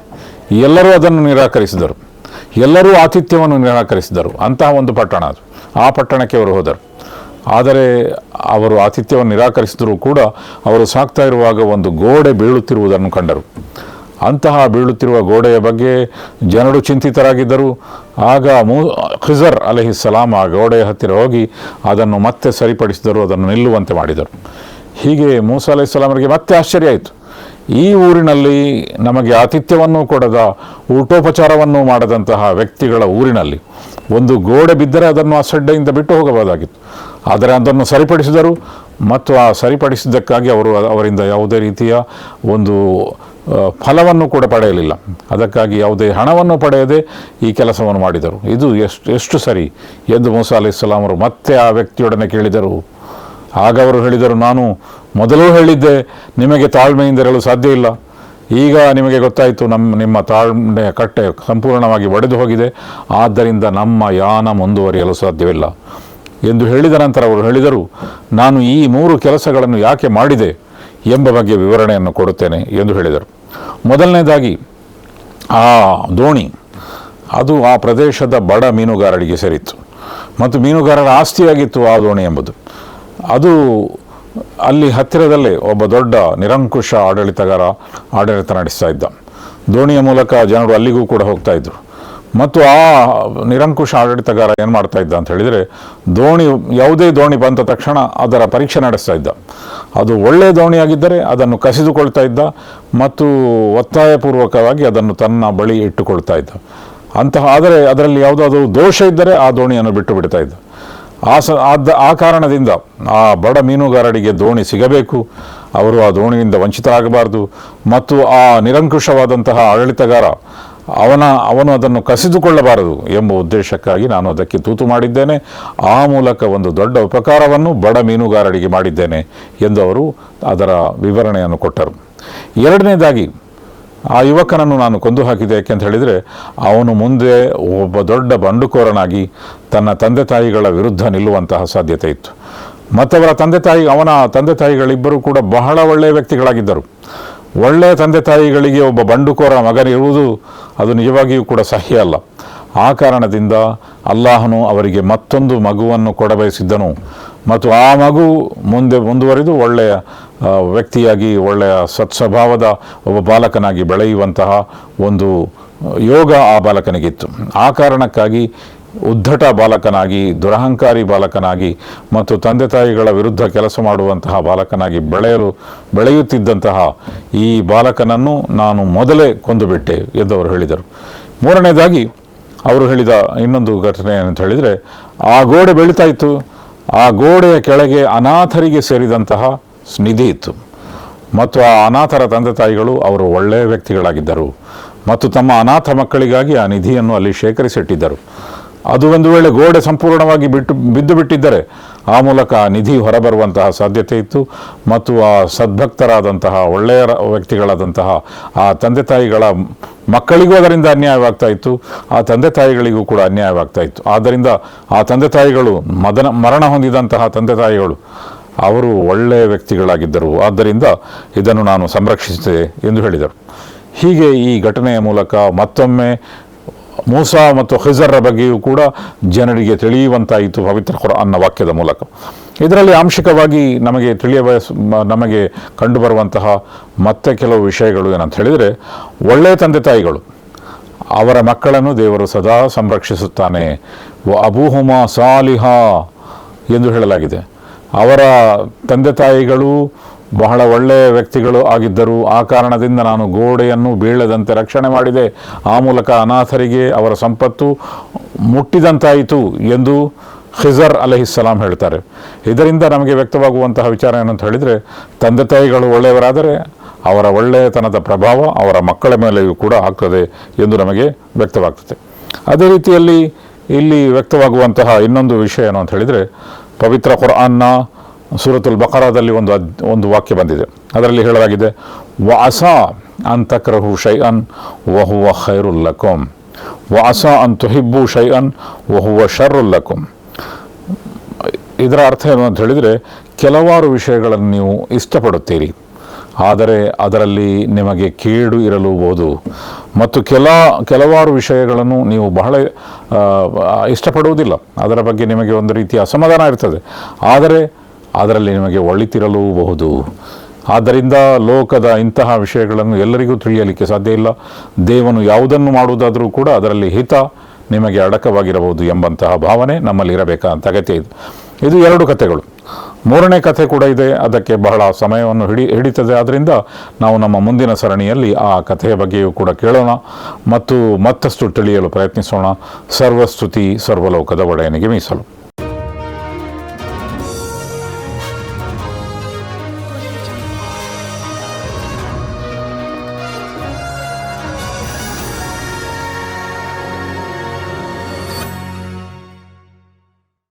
ಎಲ್ಲರೂ ಅದನ್ನು ನಿರಾಕರಿಸಿದರು. ಎಲ್ಲರೂ ಆತಿಥ್ಯವನ್ನು ನಿರಾಕರಿಸಿದರು. ಅಂತಹ ಒಂದು ಪಟ್ಟಣ ಅದು. ಆ ಪಟ್ಟಣಕ್ಕೆ ಅವರು ಹೋದರು. ಆದರೆ ಅವರು ಆತಿಥ್ಯವನ್ನು ನಿರಾಕರಿಸಿದರೂ ಕೂಡ ಅವರು ಸಾಕ್ತಾ ಇರುವಾಗ ಒಂದು ಗೋಡೆ ಬೀಳುತ್ತಿರುವುದನ್ನು ಕಂಡರು. ಅಂತಹ ಬೀಳುತ್ತಿರುವ ಗೋಡೆಯ ಬಗ್ಗೆ ಜನರು ಚಿಂತಿತರಾಗಿದ್ದರು. ಆಗ ಮೂ ಖಿಜರ್ ಅಲಹಿಸ್ಸಲಾಂ ಆ ಗೋಡೆಯ ಹತ್ತಿರ ಹೋಗಿ ಅದನ್ನು ಮತ್ತೆ ಸರಿಪಡಿಸಿದರು, ಅದನ್ನು ನಿಲ್ಲುವಂತೆ ಮಾಡಿದರು. ಹೀಗೆ ಮೂಸಾ ಸಲಾಮರಿಗೆ ಮತ್ತೆ ಆಶ್ಚರ್ಯ ಆಯಿತು. ಈ ಊರಿನಲ್ಲಿ ನಮಗೆ ಆತಿಥ್ಯವನ್ನು ಕೊಡದ, ಊಟೋಪಚಾರವನ್ನು ಮಾಡದಂತಹ ವ್ಯಕ್ತಿಗಳ ಊರಿನಲ್ಲಿ ಒಂದು ಗೋಡೆ ಬಿದ್ದರೆ ಅದನ್ನು ಆ ಸಡ್ಡೆಯಿಂದ ಬಿಟ್ಟು ಹೋಗಬಹುದಾಗಿತ್ತು. ಆದರೆ ಅದನ್ನು ಸರಿಪಡಿಸಿದರು. ಮತ್ತು ಆ ಸರಿಪಡಿಸಿದ್ದಕ್ಕಾಗಿ ಅವರು ಅವರಿಂದ ಯಾವುದೇ ರೀತಿಯ ಒಂದು ಫಲವನ್ನು ಕೂಡ ಪಡೆಯಲಿಲ್ಲ. ಅದಕ್ಕಾಗಿ ಯಾವುದೇ ಹಣವನ್ನು ಪಡೆಯದೆ ಈ ಕೆಲಸವನ್ನು ಮಾಡಿದರು. ಇದು ಎಷ್ಟು ಎಷ್ಟು ಸರಿ ಎಂದು ಮೂಸಾ ಅಲೈಹಿಸ್ಸಲಾಮರು ಮತ್ತೆ ಆ ವ್ಯಕ್ತಿಯೊಡನೆ ಕೇಳಿದರು. ಆಗ ಅವರು ಹೇಳಿದರು, ನಾನು ಮೊದಲು ಹೇಳಿದ್ದೆ, ನಿಮಗೆ ತಾಳ್ಮೆಯಿಂದಿರಲು ಸಾಧ್ಯ ಇಲ್ಲ. ಈಗ ನಿಮಗೆ ಗೊತ್ತಾಯಿತು ನಮ್ಮ ನಿಮ್ಮ ತಾಳ್ಮೆ ಕಟ್ಟೆ ಸಂಪೂರ್ಣವಾಗಿ ಒಡೆದು ಹೋಗಿದೆ. ಆದ್ದರಿಂದ ನಮ್ಮ ಯಾನ ಮುಂದುವರಿಯಲು ಸಾಧ್ಯವಿಲ್ಲ. ಎಂದು ಹೇಳಿದ ನಂತರ ಅವರು ಹೇಳಿದರು, ನಾನು ಈ ಮೂರು ಕೆಲಸಗಳನ್ನು ಯಾಕೆ ಮಾಡಿದೆ ಎಂಬ ಬಗ್ಗೆ ವಿವರಣೆಯನ್ನು ಕೊಡುತ್ತೇನೆ ಎಂದು ಹೇಳಿದರು. ಮೊದಲನೇದಾಗಿ, ಆ ದೋಣಿ, ಅದು ಆ ಪ್ರದೇಶದ ಬಡ ಮೀನುಗಾರರಿಗೆ ಸೇರಿತ್ತು. ಮತ್ತು ಮೀನುಗಾರರ ಆಸ್ತಿಯಾಗಿತ್ತು ಆ ದೋಣಿ ಎಂಬುದು. ಅದು ಅಲ್ಲಿ ಹತ್ತಿರದಲ್ಲೇ ಒಬ್ಬ ದೊಡ್ಡ ನಿರಂಕುಶ ಆಡಳಿತಗಾರ ಆಡಳಿತ ನಡೆಸ್ತಾ ಇದ್ದ. ದೋಣಿಯ ಮೂಲಕ ಜನರು ಅಲ್ಲಿಗೂ ಕೂಡ ಹೋಗ್ತಾ ಇದ್ದರು ಮತ್ತು ಆ ನಿರಂಕುಶ ಆಡಳಿತಗಾರ ಏನು ಮಾಡ್ತಾ ಇದ್ದ ಅಂತ ಹೇಳಿದರೆ, ದೋಣಿ, ಯಾವುದೇ ದೋಣಿ ಬಂದ ತಕ್ಷಣ ಅದರ ಪರೀಕ್ಷೆ ನಡೆಸ್ತಾ ಇದ್ದ. ಅದು ಒಳ್ಳೆಯ ದೋಣಿಯಾಗಿದ್ದರೆ ಅದನ್ನು ಕಸಿದುಕೊಳ್ತಾ ಇದ್ದ. ಮತ್ತು ಒತ್ತಾಯಪೂರ್ವಕವಾಗಿ ಅದನ್ನು ತನ್ನ ಬಳಿ ಇಟ್ಟುಕೊಳ್ತಾ ಇದ್ದ. ಅಂತಹ, ಆದರೆ ಅದರಲ್ಲಿ ಯಾವುದಾದ್ರೂ ದೋಷ ಇದ್ದರೆ ಆ ದೋಣಿಯನ್ನು ಬಿಟ್ಟು ಬಿಡ್ತಾ ಇದ್ದ. ಆ ಸ, ಆ ಕಾರಣದಿಂದ ಆ ಬಡ ಮೀನುಗಾರರಿಗೆ ದೋಣಿ ಸಿಗಬೇಕು. ಅವರು ಆ ದೋಣಿಯಿಂದ ವಂಚಿತರಾಗಬಾರ್ದು. ಮತ್ತು ಆ ನಿರಂಕುಶವಾದಂತಹ ಆಡಳಿತಗಾರ, ಅವನ, ಅವನು ಅದನ್ನು ಕಸಿದುಕೊಳ್ಳಬಾರದು ಎಂಬ ಉದ್ದೇಶಕ್ಕಾಗಿ ನಾನು ಅದಕ್ಕೆ ತೂತು ಮಾಡಿದ್ದೇನೆ. ಆ ಮೂಲಕ ಒಂದು ದೊಡ್ಡ ಉಪಕಾರವನ್ನು ಬಡ ಮೀನುಗಾರರಿಗೆ ಮಾಡಿದ್ದೇನೆ ಎಂದು ಅವರು ಅದರ ವಿವರಣೆಯನ್ನು ಕೊಟ್ಟರು. ಎರಡನೇದಾಗಿ, ಆ ಯುವಕನನ್ನು ನಾನು ಕೊಂದು ಹಾಕಿದೆ ಯಾಕೆಂತ ಹೇಳಿದರೆ, ಅವನು ಮುಂದೆ ಒಬ್ಬ ದೊಡ್ಡ ಬಂಡುಕೋರನಾಗಿ ತನ್ನ ತಂದೆ ತಾಯಿಗಳ ವಿರುದ್ಧ ನಿಲ್ಲುವಂತಹ ಸಾಧ್ಯತೆ ಇತ್ತು. ಮತ್ತವರ ತಂದೆ ತಾಯಿ, ಅವನ ತಂದೆ ತಾಯಿಗಳಿಬ್ಬರೂ ಕೂಡ ಬಹಳ ಒಳ್ಳೆಯ ವ್ಯಕ್ತಿಗಳಾಗಿದ್ದರು. ಒಳ್ಳೆಯ ತಂದೆ ತಾಯಿಗಳಿಗೆ ಒಬ್ಬ ಬಂಡುಕೋರ ಮಗನಿರುವುದು ಅದು ನಿಜವಾಗಿಯೂ ಕೂಡ ಸಹ್ಯ ಅಲ್ಲ. ಆ ಕಾರಣದಿಂದ ಅಲ್ಲಾಹನು ಅವರಿಗೆ ಮತ್ತೊಂದು ಮಗುವನ್ನು ಕೊಡಬಯಸಿದ್ದನು. ಮತ್ತು ಆ ಮಗು ಮುಂದೆ ಮುಂದುವರಿದು ಒಳ್ಳೆಯ ವ್ಯಕ್ತಿಯಾಗಿ ಒಳ್ಳೆಯ ಸತ್ಸ್ವಭಾವದ ಒಬ್ಬ ಬಾಲಕನಾಗಿ ಬೆಳೆಯುವಂತಹ ಒಂದು ಯೋಗ ಆ ಬಾಲಕನಿಗಿತ್ತು. ಆ ಕಾರಣಕ್ಕಾಗಿ ಉದ್ಧಟ ಬಾಲಕನಾಗಿ, ದುರಹಂಕಾರಿ ಬಾಲಕನಾಗಿ ಮತ್ತು ತಂದೆ ತಾಯಿಗಳ ವಿರುದ್ಧ ಕೆಲಸ ಮಾಡುವಂತಹ ಬಾಲಕನಾಗಿ ಬೆಳೆಯಲು, ಬೆಳೆಯುತ್ತಿದ್ದಂತಹ ಈ ಬಾಲಕನನ್ನು ನಾನು ಮೊದಲೇ ಕೊಂದುಬಿಟ್ಟೆ ಎಂದು ಅವರು ಹೇಳಿದರು. ಮೂರನೇದಾಗಿ ಅವರು ಹೇಳಿದ ಇನ್ನೊಂದು ಘಟನೆ ಅಂತ ಹೇಳಿದರೆ, ಆ ಗೋಡೆ ಬೆಳೀತಾ ಇತ್ತು. ಆ ಗೋಡೆಯ ಕೆಳಗೆ ಅನಾಥರಿಗೆ ಸೇರಿದಂತಹ ನಿಧಿ ಇತ್ತು. ಮತ್ತು ಆ ಅನಾಥರ ತಂದೆ ತಾಯಿಗಳು ಅವರು ಒಳ್ಳೆಯ ವ್ಯಕ್ತಿಗಳಾಗಿದ್ದರು. ಮತ್ತು ತಮ್ಮ ಅನಾಥ ಮಕ್ಕಳಿಗಾಗಿ ಆ ನಿಧಿಯನ್ನು ಅಲ್ಲಿ ಶೇಖರಿಸಿಟ್ಟಿದ್ದರು. ಅದು ಒಂದು ವೇಳೆ ಗೋಡೆ ಸಂಪೂರ್ಣವಾಗಿ ಬಿಟ್ಟು ಬಿದ್ದು ಬಿಟ್ಟಿದ್ದರೆ ಆ ಮೂಲಕ ಆ ನಿಧಿ ಹೊರಬರುವಂತಹ ಸಾಧ್ಯತೆ ಇತ್ತು. ಮತ್ತು ಆ ಸದ್ಭಕ್ತರಾದಂತಹ ಒಳ್ಳೆಯ ವ್ಯಕ್ತಿಗಳಾದಂತಹ ಆ ತಂದೆ ತಾಯಿಗಳ ಮಕ್ಕಳಿಗೂ ಅದರಿಂದ ಅನ್ಯಾಯವಾಗ್ತಾ ಇತ್ತು. ಆ ತಂದೆ ತಾಯಿಗಳಿಗೂ ಕೂಡ ಅನ್ಯಾಯವಾಗ್ತಾ ಇತ್ತು. ಆದ್ದರಿಂದ ಆ ತಂದೆ ತಾಯಿಗಳು ಮದನ ಮರಣ ಹೊಂದಿದಂತಹ ತಂದೆ ತಾಯಿಗಳು ಅವರು ಒಳ್ಳೆಯ ವ್ಯಕ್ತಿಗಳಾಗಿದ್ದರು. ಆದ್ದರಿಂದ ಇದನ್ನು ನಾನು ಸಂರಕ್ಷಿಸಿದೆ ಎಂದು ಹೇಳಿದರು. ಹೀಗೆ ಈ ಘಟನೆಯ ಮೂಲಕ ಮತ್ತೊಮ್ಮೆ ಮೂಸಾ ಮತ್ತು ಹಿಜರ್ರ ಬಗ್ಗೆಯೂ ಕೂಡ ಜನರಿಗೆ ತಿಳಿಯುವಂತಾಯಿತು ಪವಿತ್ರ ಅನ್ನ ವಾಕ್ಯದ ಮೂಲಕ. ಇದರಲ್ಲಿ ಆಂಶಿಕವಾಗಿ ನಮಗೆ ತಿಳಿಯ ನಮಗೆ ಕಂಡುಬರುವಂತಹ ಮತ್ತೆ ಕೆಲವು ವಿಷಯಗಳು ಏನಂತ ಹೇಳಿದರೆ, ಒಳ್ಳೆಯ ತಂದೆ ತಾಯಿಗಳು, ಅವರ ಮಕ್ಕಳನ್ನು ದೇವರು ಸದಾ ಸಂರಕ್ಷಿಸುತ್ತಾನೆ. ಅಬೂಹುಮ ಸಾಲಿಹ ಎಂದು ಹೇಳಲಾಗಿದೆ. ಅವರ ತಂದೆ ತಾಯಿಗಳು ಬಹಳ ಒಳ್ಳೆಯ ವ್ಯಕ್ತಿಗಳು ಆಗಿದ್ದರು. ಆ ಕಾರಣದಿಂದ ನಾನು ಗೋಡೆಯನ್ನು ಬೀಳದಂತೆ ರಕ್ಷಣೆ ಮಾಡಿದೆ. ಆ ಮೂಲಕ ಅನಾಥರಿಗೆ ಅವರ ಸಂಪತ್ತು ಮುಟ್ಟಿದಂತಾಯಿತು ಎಂದು ಖಿಜರ್ ಅಲಹಿಸ್ಸಲಾಂ ಹೇಳ್ತಾರೆ. ಇದರಿಂದ ನಮಗೆ ವ್ಯಕ್ತವಾಗುವಂತಹ ವಿಚಾರ ಏನಂತ ಹೇಳಿದರೆ, ತಂದೆ ತಾಯಿಗಳು ಒಳ್ಳೆಯವರಾದರೆ ಅವರ ಒಳ್ಳೆಯತನದ ಪ್ರಭಾವ ಅವರ ಮಕ್ಕಳ ಮೇಲೆಯೂ ಕೂಡ ಆಗ್ತದೆ ಎಂದು ನಮಗೆ ವ್ಯಕ್ತವಾಗ್ತದೆ. ಅದೇ ರೀತಿಯಲ್ಲಿ ಇಲ್ಲಿ ವ್ಯಕ್ತವಾಗುವಂತಹ ಇನ್ನೊಂದು ವಿಷಯ ಏನು ಅಂತ ಹೇಳಿದರೆ ಪವಿತ್ರ ಕುರಾನ್ನ ಸುರತುಲ್ ಬಕರಾದಲ್ಲಿ ಒಂದು ಅದ್, ಒಂದು ವಾಕ್ಯ ಬಂದಿದೆ. ಅದರಲ್ಲಿ ಹೇಳಲಾಗಿದೆ ವಾಸ ಅಂತಕ್ರಹು ಶೈ ಅನ್ ವಹುವ ಖೈರುಲ್ಲಕುಂ ವ ಅಂತ ಹಿಬ್ಬು ಶೈ ಅನ್ ವಹುವ ಶರ್ರುಲ್ಲಕುಂ ಇದರ ಅರ್ಥ ಏನು ಅಂತ ಹೇಳಿದರೆ, ಕೆಲವಾರು ವಿಷಯಗಳನ್ನು ನೀವು ಇಷ್ಟಪಡುತ್ತೀರಿ. ಆದರೆ ಅದರಲ್ಲಿ ನಿಮಗೆ ಕೇಡು ಇರಲೂಬಹುದು ಮತ್ತು ಕೆಲ, ಕೆಲವಾರು ವಿಷಯಗಳನ್ನು ನೀವು ಬಹಳ ಇಷ್ಟಪಡುವುದಿಲ್ಲ. ಅದರ ಬಗ್ಗೆ ನಿಮಗೆ ಒಂದು ರೀತಿಯ ಅಸಮಾಧಾನ ಇರ್ತದೆ. ಆದರೆ ಅದರಲ್ಲಿ ನಿಮಗೆ ಒಳಿತಿರಲೂಬಹುದು ಆದ್ದರಿಂದ ಲೋಕದ ಇಂತಹ ವಿಷಯಗಳನ್ನು ಎಲ್ಲರಿಗೂ ತಿಳಿಯಲಿಕ್ಕೆ ಸಾಧ್ಯ ಇಲ್ಲ. ದೇವನು ಯಾವುದನ್ನು ಮಾಡುವುದಾದರೂ ಕೂಡ ಅದರಲ್ಲಿ ಹಿತ ನಿಮಗೆ ಅಡಕವಾಗಿರಬಹುದು ಎಂಬಂತಹ ಭಾವನೆ ನಮ್ಮಲ್ಲಿ ಇರಬೇಕಾದಂಥ ಅಗತ್ಯ ಇದೆ. ಇದು ಎರಡು ಕಥೆಗಳು. ಮೂರನೇ ಕಥೆ ಕೂಡ ಇದೆ, ಅದಕ್ಕೆ ಬಹಳ ಸಮಯವನ್ನು ಹಿಡಿ, ಹಿಡಿತದೆ. ಆದ್ದರಿಂದ ನಾವು ನಮ್ಮ ಮುಂದಿನ ಸರಣಿಯಲ್ಲಿ ಆ ಕಥೆಯ ಬಗ್ಗೆಯೂ ಕೂಡ ಕೇಳೋಣ ಮತ್ತು ಮತ್ತಷ್ಟು ತಿಳಿಯಲು ಪ್ರಯತ್ನಿಸೋಣ. ಸರ್ವಸ್ತುತಿ ಸರ್ವಲೋಕದ ಒಡೆಯನಿಗೆ ಮೀಸಲು.